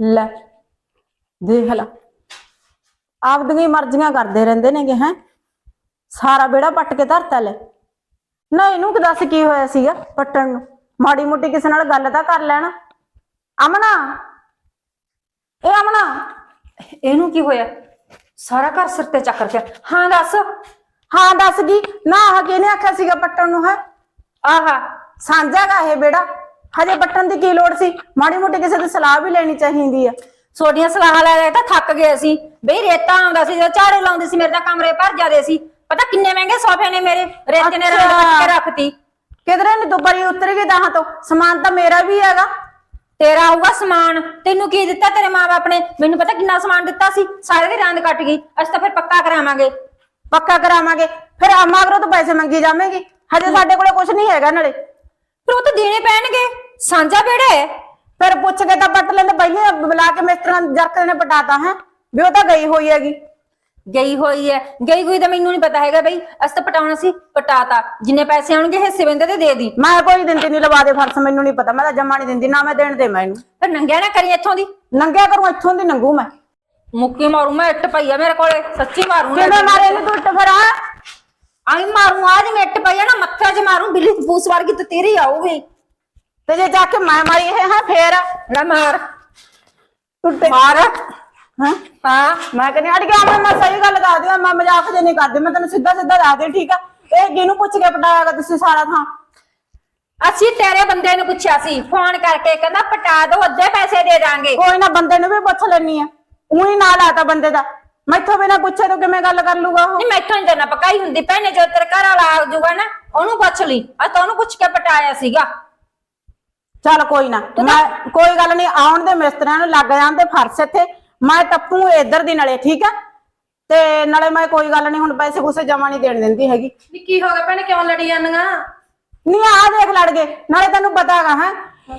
ਲੈ ਦੇਖ ਲਾ। ਆਪਦੀਆਂ ਹੀ ਮਰਜ਼ੀਆਂ ਕਰਦੇ ਰਹਿੰਦੇ ਨੇਗੇ ਹੈ। ਸਾਰਾ ਬੇੜਾ ਪੱਟ ਕੇ ਧਰਤਾ ਲੈ। ਨਾ ਇਹਨੂੰ ਕਿ ਦੱਸ ਕੀ ਹੋਇਆ ਸੀਗਾ ਪੱਟਣ ਨੂੰ? ਮਾੜੀ ਮੋਟੀ ਕਿਸੇ ਨਾਲ ਗੱਲ ਤਾਂ ਕਰ ਲੈਣਾ। ਅਮਨਾ ਇਹ ਅਮਨਾ। ਇਹਨੂੰ ਕੀ ਹੋਇਆ? ਸਾਰਾ ਘਰ ਸਿਰ ਤੇ ਚੱਕਰ ਪਿਆ। ਹਾਂ ਦੱਸ। ਹਾਂ ਦੱਸ ਗਈ ਨਾ ਆਹ ਕਿਹਨੇ ਆਖਿਆ ਸੀਗਾ ਪੱਟਣ ਨੂੰ ਹੈ? ਆਹਾ। ਸਾਂਝਾਗਾ ਇਹ ਬੇੜਾ ਹਜੇ ਪੱਟਣ ਦੀ ਕੀ ਲੋੜ ਸੀ? ਮਾੜੀ ਮੋਟੀ ਕਿਸੇ ਦੀ ਸਲਾਹ ਵੀ ਲੈਣੀ ਚਾਹੀਦੀ ਆ। ਸੋਡੀਆਂ ਸਲਾਹਾਂ ਲੈ ਲੈ ਤਾਂ ਥੱਕ ਗਏ ਸੀ। ਬਈ ਰੇਤਾ ਆਉਂਦਾ ਸੀ ਜਦੋਂ ਝਾੜੂ ਲਾਉਂਦੀ ਸੀ ਮੇਰੇ ਤਾਂ ਕਮਰੇ ਭਰ ਜਾਂਦੇ ਸੀ। ਪਤਾ ਕਿੰਨੇ ਮਹਿੰਗੇ ਸੋਫੇ ਨੇ ਮੇਰੇ? ਰੇਤੇ ਨੇ ਰੰਗ ਕੱਟ ਕੇ ਰੱਖਤੀ। ਕਿਧਰੇ ਨੀ ਦੁਬਾਰੀ ਉਤਰ ਗਈ ਦਾਹਾਂ ਤੋਂ? ਸਮਾਨ ਤਾਂ ਮੇਰਾ ਵੀ ਹੈਗਾ। ਤੇਰਾ ਆਊਗਾ ਸਮਾਨ। ਤੈਨੂੰ ਕੀ ਦਿੱਤਾ ਤੇਰੇ ਮਾਂ-ਬਾਪ ਨੇ? ਮੈਨੂੰ ਪਤਾ ਕਿੰਨਾ ਸਮਾਨ ਦਿੱਤਾ ਸੀ? ਸਾਰੇ ਦੀ ਰੰਦ ਕੱਟ ਗਈ। ਅਸੀਂ ਤਾਂ ਫਿਰ ਪੱਕਾ ਕਰਾਵਾਂਗੇ। ਪੱਕਾ ਕਰਾਵਾਂਗੇ। ਫਿਰ ਆਮਾ ਕਰੋ ਤਾਂ ਪੈਸੇ ਮੰਗੀ ਜਾਵੇਂਗੀ। ਹਜੇ ਸਾਡੇ ਕੋਲੇ ਕੁਝ ਨਹੀਂ ਹੈਗਾ ਨਾਲੇ। ਫਿਰ ਉਹ ਤਾਂ ਦੇਣੇ ਪੈਣਗੇ। ਸਾਂਝਾ ਬੇੜਾ ਹੈ। ਫਿਰ ਪੁੱਛ ਕੇ ਤਾਂ ਪੱਟ ਲੈਂਦੇ ਪਹਿਲੇ ਬੁਲਾ ਕੇ ਮਿਸਤਰਾਂ ਜਰਕ ਨੇ ਪਟਾਤਾ ਹੈ। ਵੀ ਉਹ ਤਾਂ ਗਈ ਹੋਈ ਹੈਗੀ। ਗਈ ਹੋਈ ਹੈ। ਗਈ ਹੋਈ ਤਾਂ ਮੈਨੂੰ ਨਹੀਂ ਪਤਾ ਹੈਗਾ ਬਈ ਅਸੀਂ ਤਾਂ ਪਟਾਉਣਾ ਸੀ ਪਟਾਤਾ। ਜਿੰਨੇ ਪੈਸੇ ਆਉਣਗੇ ਹਿੱਸੇ ਬੰਦੇ ਤੇ ਦੇ ਦੀ। ਮੈਂ ਕੋਈ ਦਿੰਦੀ ਨਹੀਂ ਲਵਾ ਦੇ ਫਰਸ ਮੈਨੂੰ ਨਹੀਂ ਪਤਾ। ਮੈਂ ਤਾਂ ਜਮਾ ਨਹੀਂ ਦਿੰਦੀ ਨਾ ਮੈਂ ਦੇਣ ਦੇ ਮੈਨੂੰ। ਫਿਰ ਨੰਗਿਆ ਨਾ ਕਰੀ ਇੱਥੋਂ ਦੀ। ਨੰਗਿਆ ਕਰੂੰ ਇੱਥੋਂ ਦੀ ਨੰਗੂ ਮੈਂ। ਮੁੱਕੀ ਮਾਰੂ ਮੈਂ ਇੱਟ ਪਈ ਆ ਮੇਰੇ ਕੋਲੇ ਸੱਚੀ ਮਾਰੂ ਨਾ ਕਿਵੇਂ ਮਾਰੇ ਨੇ ਤੂੰ ਇੱਟ ਫਿਰ ਆਈ ਮਾਰੂ ਆਜ ਮੈਂ ਇੱਟ ਪਈ ਆ ਨਾ ਮੱਥੇ 'ਚ ਮਾਰੂ ਬਿੱਲੀ ਦੀ ਪੂਸ ਵਰਗੀ ਤੇ ਤੇਰੀ ਆਊਗੀ। ਤੇ ਜੇ ਜਾ ਕੇ ਮੈਂ ਮਾਰੀ ਇਹ ਹਾਂ ਫੇਰ ਲੈ ਮਾਰ। ਟੁੱਟੇ ਮਾਰ। ਹਾਂ? ਹਾਂ। ਮੈਂ ਕਹਿੰਦੀ ਅੜ ਗਿਆ ਮੈਂ ਸਹੀ ਗੱਲ ਦੱਸ ਦਿਆਂ ਮੈਂ ਮਜ਼ਾਕ ਜੇ ਨਹੀਂ ਕਰਦੀ ਮੈਂ ਤੈਨੂੰ ਸਿੱਧਾ ਸਿੱਧਾ ਦੱਸ ਦੇ ਠੀਕ ਆ? ਇਹ ਕਿਹਨੂੰ ਪੁੱਛ ਕੇ ਪਟਾਇਆਗਾ ਤੁਸੀਂ ਸਾਰਾ ਥਾਂ? ਅਸੀਂ ਤੇਰੇ ਬੰਦੇ ਨੂੰ ਪੁੱਛਿਆ ਸੀ ਫੋਨ ਕਰਕੇ ਕਹਿੰਦਾ ਪਟਾ ਦੋ ਅੱਧੇ ਪੈਸੇ ਦੇ ਦਾਂਗੇ। ਕੋਈ ਨਾ ਬੰਦੇ ਨੂੰ ਵੀ ਪੁੱਛ ਲੈਣੀ ਆ। ਉਹੀ ਨਾਲ ਆਤਾ ਬੰਦੇ ਦਾ। ਮੈਥੋਂ ਬਿਨਾ ਪੁੱਛੇ ਤੋਂ ਕਿਵੇਂ ਗੱਲ ਕਰ ਲੂਗਾ ਉਹ? ਨਹੀਂ ਮੈਥੋਂ ਨਹੀਂ ਦੇਣਾ ਪਕਾਈ ਹੁੰਦੀ ਭੈਣੇ ਜੋ ਤੇਰੇ ਘਰ ਵਾਲਾ ਆ ਜਾਊਗਾ ਨਾ ਉਹਨੂੰ ਪੁੱਛ ਲਈ। ਆ ਤਾਂ ਉਹਨੂੰ ਪੁੱਛ ਕੇ ਪਟਾਇਆ ਸੀਗਾ। ਚੱਲ ਕੋਈ ਨਾ ਮੈਂ ਕੋਈ ਗੱਲ ਨਹੀਂ ਆਉਣ ਦੇ ਮਿਸਤਰੀਆਂ ਨੂੰ ਲੱਗ ਜਾਣ ਤੇ ਫਰਸ਼ ਇੱਥੇ। ਮੈਂ ਟੱਪੂ ਇੱਧਰ ਦੀ ਨਾਲੇ ਠੀਕ ਆ? ਤੇ ਨਾਲੇ ਮੈਂ ਕੋਈ ਗੱਲ ਨਹੀਂ ਹੁਣ ਪੈਸੇ ਪੂਸੇ ਜਮਾ ਨਹੀਂ ਦੇਣ ਦਿੰਦੀ ਹੈਗੀ। ਨੀ ਕੀ ਹੋ ਗਿਆ ਭੈਣੇ ਕਿਉਂ ਲੜੀ ਜਾਂਦੀਆਂ? ਨਹੀਂ ਆ ਦੇਖ ਲੜ ਗਏ ਨਾਲੇ ਤੈਨੂੰ ਪਤਾ ਹੈਗਾ ਹੈ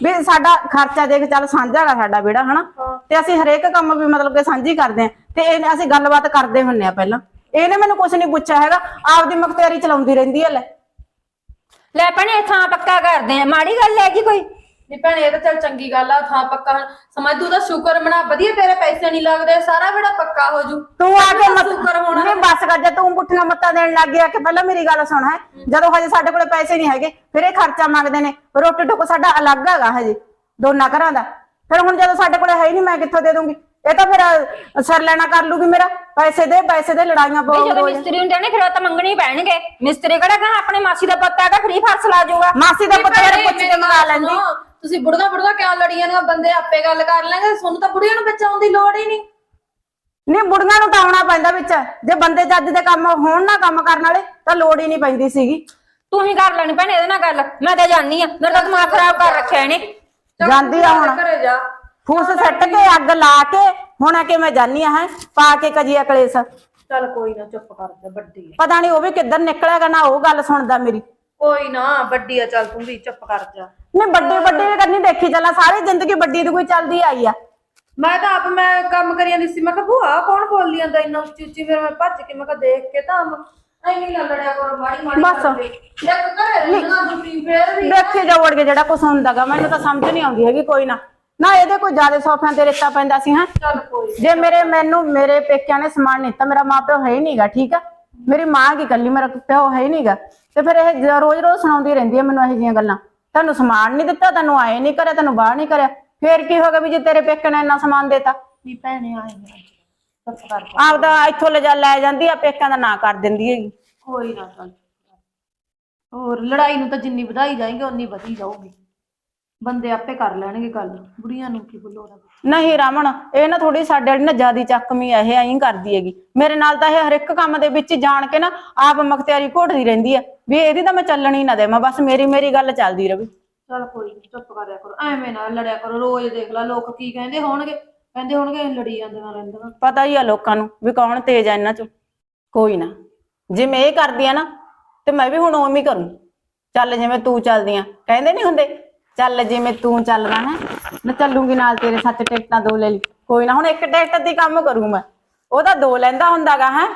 ਵੀ ਸਾਡਾ ਖਰਚਾ ਦੇਖ ਚੱਲ ਸਾਂਝਾ ਹੈਗਾ ਸਾਡਾ ਵਿਹੜਾ ਹਨਾ? ਤੇ ਅਸੀਂ ਹਰੇਕ ਕੰਮ ਵੀ ਮਤਲਬ ਕਿ ਸਾਂਝੀ ਕਰਦੇ ਆਂ ਤੇ ਇਹ ਅਸੀਂ ਗੱਲਬਾਤ ਕਰਦੇ ਹੁੰਨੇ ਆ ਪਹਿਲਾਂ। ਇਹਨੇ ਮੈਨੂੰ ਕੁਝ ਨਹੀਂ ਪੁੱਛਿਆ ਹੈਗਾ ਆਪਦੀ ਮੁਖਤਿਆਰੀ ਚਲਾਉਂਦੀ ਰਹਿੰਦੀ ਹੈ ਲੈ। ਲੈ ਭੈਣੇ ਥਾਂ ਪੱਕਾ ਕਰਦੇ ਆ। ਮਾੜੀ ਗੱਲ ਹੈ ਜੀ ਕੋਈ? ਨੀ ਭੈਣੇ ਇਹ ਤਾਂ ਚੱਲ ਚੰਗੀ ਗੱਲ ਆ ਥਾਂ ਪੱਕਾ। ਸਮਝ ਤੂੰ ਤਾਂ ਸ਼ੁਕਰ ਮਨਾ ਵਧੀਆ ਤੇਰੇ ਪੈਸੇ ਨਹੀਂ ਲੱਗਦੇ ਸਾਰਾ ਬੇੜਾ ਪੱਕਾ ਹੋ ਜੂ। ਤੂੰ ਆ ਕੇ ਤਾਂ ਸ਼ੁਕਰ ਹੋਣਾ ਨਹੀਂ ਬਸ ਕਰ ਜਾ ਤੂੰ ਪੁੱਠੀਆਂ ਮੱਤਾਂ ਦੇਣ ਲੱਗ ਗਿਆ ਕਿ ਪਹਿਲਾਂ ਮੇਰੀ ਗੱਲ ਸੁਣ ਹੈ। ਜਦੋਂ ਹਜੇ ਸਾਡੇ ਕੋਲੇ ਪੈਸੇ ਨਹੀਂ ਹੈਗੇ ਫਿਰ ਇਹ ਖਰਚਾ ਮੰਗਦੇ ਨੇ। ਰੋਟੀ ਟੁੱਕ ਸਾਡਾ ਅਲੱਗ ਹੈਗਾ ਹਜੇ ਦੋਨਾਂ ਘਰਾਂ ਦਾ। ਫਿਰ ਹੁਣ ਜਦੋਂ ਸਾਡੇ ਕੋਲੇ ਹੈ ਹੀ ਨਹੀਂ ਮੈਂ ਕਿੱਥੋਂ ਦੇ ਦੂੰਗੀ? ਇਹ ਤਾਂ ਫਿਰ ਸਿਰ ਲੈਣਾ ਕਰ ਲੂਗੀ ਮੇਰਾ। ਪੈਸੇ ਦੇ ਪੈਸੇ ਦੇ ਲੜਾਈਆਂ ਵੀ ਪਾਉ ਜਦੋਂ ਮਿਸਤਰੀ ਹੁੰਦੇ ਨੇ ਫਿਰ ਉਹ ਤਾਂ ਮੰਗਣੇ ਹੀ ਪੈਣਗੇ। ਮਿਸਤਰੀ ਕਿਹੜਾ ਕਹਾਂ ਆਪਣੇ ਮਾਸੀ ਦਾ ਪੁੱਤ ਹੈਗਾ ਫ੍ਰੀ ਫਰਸ ਲਾ ਜਾਊਗਾ ਮਾਸੀ ਦਾ ਨੀ ਪੁੱਤ ਮੇਰੇ ਪੁੱਛ ਕੇ ਮੰਗਾ ਲੈਂਦੀ। ਤੁਸੀਂ ਬੁੜੀਆਂ ਬੁੜੀਆਂ ਕਿਉਂ ਲੜੀ ਜਾਂਦੀਆਂ ਬੰਦੇ ਆਪੇ ਗੱਲ ਕਰ ਲੈਣਗੇ ਤੁਹਾਨੂੰ ਤਾਂ ਬੁੜੀਆਂ ਨੂੰ ਬਚਾਉਣ ਦੀ ਲੋੜ ਹੀ ਨਹੀਂ। ਨਹੀਂ ਬੁੜੀਆਂ ਨੂੰ ਤਾਂ ਆਉਣਾ ਪੈਂਦਾ ਵਿੱਚ। ਜੇ ਬੰਦੇ ਜੱਜ ਦੇ ਕੰਮ ਹੋਣ ਨਾ ਕੰਮ ਕਰਨ ਵਾਲੇ ਤਾਂ ਲੋੜ ਹੀ ਨਹੀਂ ਪੈਂਦੀ ਸੀਗੀ। ਤੂੰ ਹੀ ਕਰ ਲੈਣੀ ਭੈਣੇ ਇਹਦੇ ਨਾਲ ਗੱਲ। ਮੈਂ ਤਾਂ ਜਾਣੀ ਆ ਮੇਰਾ ਤਾਂ ਦਿਮਾਗ ਖਰਾਬ ਕਰ ਰੱਖਿਆ ਇਹਨੇ। ਜਾਂਦੀ ਆ ਹੁਣ। ਘਰੇ ਜਾ। ਫੂਸ ਸੱਟ ਕੇ ਅੱਗ ਲਾ ਕੇ ਹੁਣ ਆ ਕੇ ਮੈਂ ਜਾਨੀ ਆ ਹੈ ਪਾ ਕੇ ਕਜੀਆ ਕਲੇਸ। ਚੱਲ ਕੋਈ ਨਾ ਚੁੱਪ ਕਰ ਜਾ ਵੱਡੀ ਆ। ਪਤਾ ਨਹੀਂ ਉਹ ਵੀ ਕਿੱਧਰ ਨਿਕਲਿਆਗਾ ਨਾ ਉਹ ਗੱਲ ਸੁਣਦਾ ਮੇਰੀ। ਕੋਈ ਨਾ ਵੱਡੀ ਆ ਚੱਲ ਤੂੰ ਵੀ ਚੁੱਪ ਕਰ ਜਾ। ਨਹੀਂ ਵੱਡੀ ਵੱਡੀ ਵੀ ਕਰਨੀ ਦੇਖੀ ਚੱਲਾਂ ਸਾਰੀ ਜ਼ਿੰਦਗੀ ਵੱਡੀ ਦੀ ਕੋਈ ਚੱਲਦੀ ਆਈ ਆ। ਮੈਂ ਤਾਂ ਆਪ ਮੈਂ ਕੰਮ ਕਰੀ ਜਾਂਦੀ ਸੀ ਮੈਂ ਕਿਹਾ ਭੂਆ ਕੌਣ ਬੋਲੀ ਜਾਂਦਾ ਇੰਨਾ ਉੱਚੀ ਉੱਚੀ? ਫਿਰ ਮੈਂ ਭੱਜ ਕੇ ਮੈਂ ਕਿਹਾ ਦੇਖ ਕੇ ਤਾਂ ਐਵੇਂ ਨਾ ਲੜਿਆ ਕਰੋ ਮਾੜੀ ਮਾੜੀ ਬਸ। ਤੇ। ਇੱਕ ਘਰੇ ਰਹਿਣਾ ਫੇਰ ਵੀ ਦੇਖੀ ਅੜ ਕੇ ਜਿਹੜਾ ਕੁਛ ਹੁੰਦਾਗਾ ਮੈਨੂੰ ਤਾਂ ਸਮਝ ਨਹੀਂ ਆਉਂਦੀ ਹੈਗੀ ਕੋਈ ਨਾ। ਨਾ ਇਹਦੇ ਕੋਈ ਜ਼ਿਆਦਾ ਸੋਫਿਆਂ ਤੇ ਰੇਤਾ ਪੈਂਦਾ ਸੀ ਹਾਂ? ਚੱਲ ਕੋਈ ਜੇ ਮੇਰੇ ਮੈਨੂੰ ਮੇਰੇ ਪੇਕਿਆਂ ਨੇ ਸਮਾਨ ਨਹੀਂ ਦਿੱਤਾ ਮੇਰਾ ਮਾਪਿਓ ਹੈ ਹੀ ਨਹੀਂਗਾ ਠੀਕ ਆ? ਮੇਰੀ ਮਾਂ ਕੀ ਕੱਲੀ ਮੇਰਾ ਪਿਓ ਹੈ ਹੀ ਨਹੀਂਗਾ ਤੇ ਫਿਰ ਇਹ ਰੋਜ਼ ਰੋਜ਼ ਸੁਣਾਉਂਦੀ ਰਹਿੰਦੀ ਹੈ ਮੈਨੂੰ ਇਹੋ ਜਿਹੀਆਂ ਗੱਲਾਂ। ਤੈਨੂੰ ਸਮਾਨ ਨਹੀਂ ਦਿੱਤਾ ਤੈਨੂੰ ਆਏ ਨਹੀਂ ਕਰਿਆ ਤੈਨੂੰ ਬਾਹਰ ਨਹੀਂ ਕਰਿਆ। ਫੇਰ ਕੀ ਹੋਗਾ ਵੀ ਜੇ ਤੇਰੇ ਪੇਕੇ ਨੇ ਇੰਨਾ ਸਮਾਨ ਦੇਤਾ? ਨੀ ਭੈਣੇ ਆਏ ਨਾ ਚੁੱਪ ਕਰ। ਆਪਦਾ ਇੱਥੋਂ ਲਿਜਾ ਲੈ ਜਾਂਦੀ ਆ ਪੇਕਿਆਂ ਦਾ ਨਾਂ ਕਰ ਦਿੰਦੀ ਹੈਗੀ। ਕੋਈ ਨਾ ਚੱਲ। ਹੋਰ ਲੜਾਈ ਨੂੰ ਤਾਂ ਜਿੰਨੀ ਵਧਾਈ ਜਾਏਗੀ ਓਨੀ ਵਧੀ ਜਾਊਗੀ। ਬੰਦੇ ਆਪੇ ਕਰ ਲੈਣਗੇ ਗੱਲ ਬੁੜੀਆਂ ਨੂੰ ਕੀ ਬੋਲੋ ਨਹੀਂ ਰਮਨ ਇਹ ਨਾ ਥੋੜੀ ਸਾਡੇ ਵਾਲੀ ਨਾ ਜਿਆਦੀ ਚੱਕਮੀ ਆ ਇਹ ਐਂ ਕਰਦੀ ਹੈਗੀ। ਮੇਰੇ ਨਾਲ ਤਾਂ ਇਹ ਹਰ ਇੱਕ ਕੰਮ ਦੇ ਵਿੱਚ ਜਾਣ ਕੇ ਨਾ ਆਪ ਮਖਤਿਆਰੀ ਘੋਟਦੀ ਰਹਿੰਦੀ ਆ ਵੀ ਇਹਦੀ ਤਾਂ ਮੈਂ ਚੱਲਣ ਨਾ ਦੇਵਾਂ ਬਸ ਮੇਰੀ ਮੇਰੀ ਗੱਲ ਚੱਲਦੀ ਰਵੇ। ਚੱਲ ਕੋਈ ਨੀ ਚੁੱਪ ਕਰਿਆ ਕਰੋ ਐਵੇਂ ਨਾ ਲੜਿਆ ਕਰੋ ਰੋਜ਼ ਦੇਖ ਲੈ ਲੋਕ ਕੀ ਕਹਿੰਦੇ ਹੋਣਗੇ ਕਹਿੰਦੇ ਹੋਣਗੇ ਇਹ ਲੜੀ ਜਾਂਦੀਆਂ ਰਹਿੰਦੀਆਂ ਪਤਾ ਹੀ ਆ ਲੋਕਾਂ ਨੂੰ ਵੀ ਕੌਣ ਤੇਜ਼ ਆ ਇਹਨਾਂ ਚੋਂ। ਕੋਈ ਨਾ ਜੇ ਮੈਂ ਇਹ ਕਰਦੀ ਆ ਨਾ ਤੇ ਮੈਂ ਵੀ ਹੁਣ ਉਵੇਂ ਹੀ ਕਰੂੰ। ਚੱਲ ਜਿਵੇਂ ਤੂੰ ਚੱਲਦੀ ਆ ਕਹਿੰਦੇ ਨਹੀਂ ਹੁੰਦੇ ਚੱਲ ਜਿਵੇਂ ਤੂੰ ਚੱਲਦਾ ਹੈ ਮੈਂ ਚੱਲੂਗੀ ਨਾਲ ਤੇਰੇ ਸੱਤ ਟਿਕਟਾਂ ਦੋ ਲੈ ਲਈ। ਕੋਈ ਨਾ ਹੁਣ ਇੱਕ ਟਿਕਟ ਦੀ ਕੰਮ ਕਰੂੰ ਮੈਂ। ਉਹਦਾ ਦੋ ਲੈਂਦਾ ਹੁੰਦਾਗਾ ਹੈ?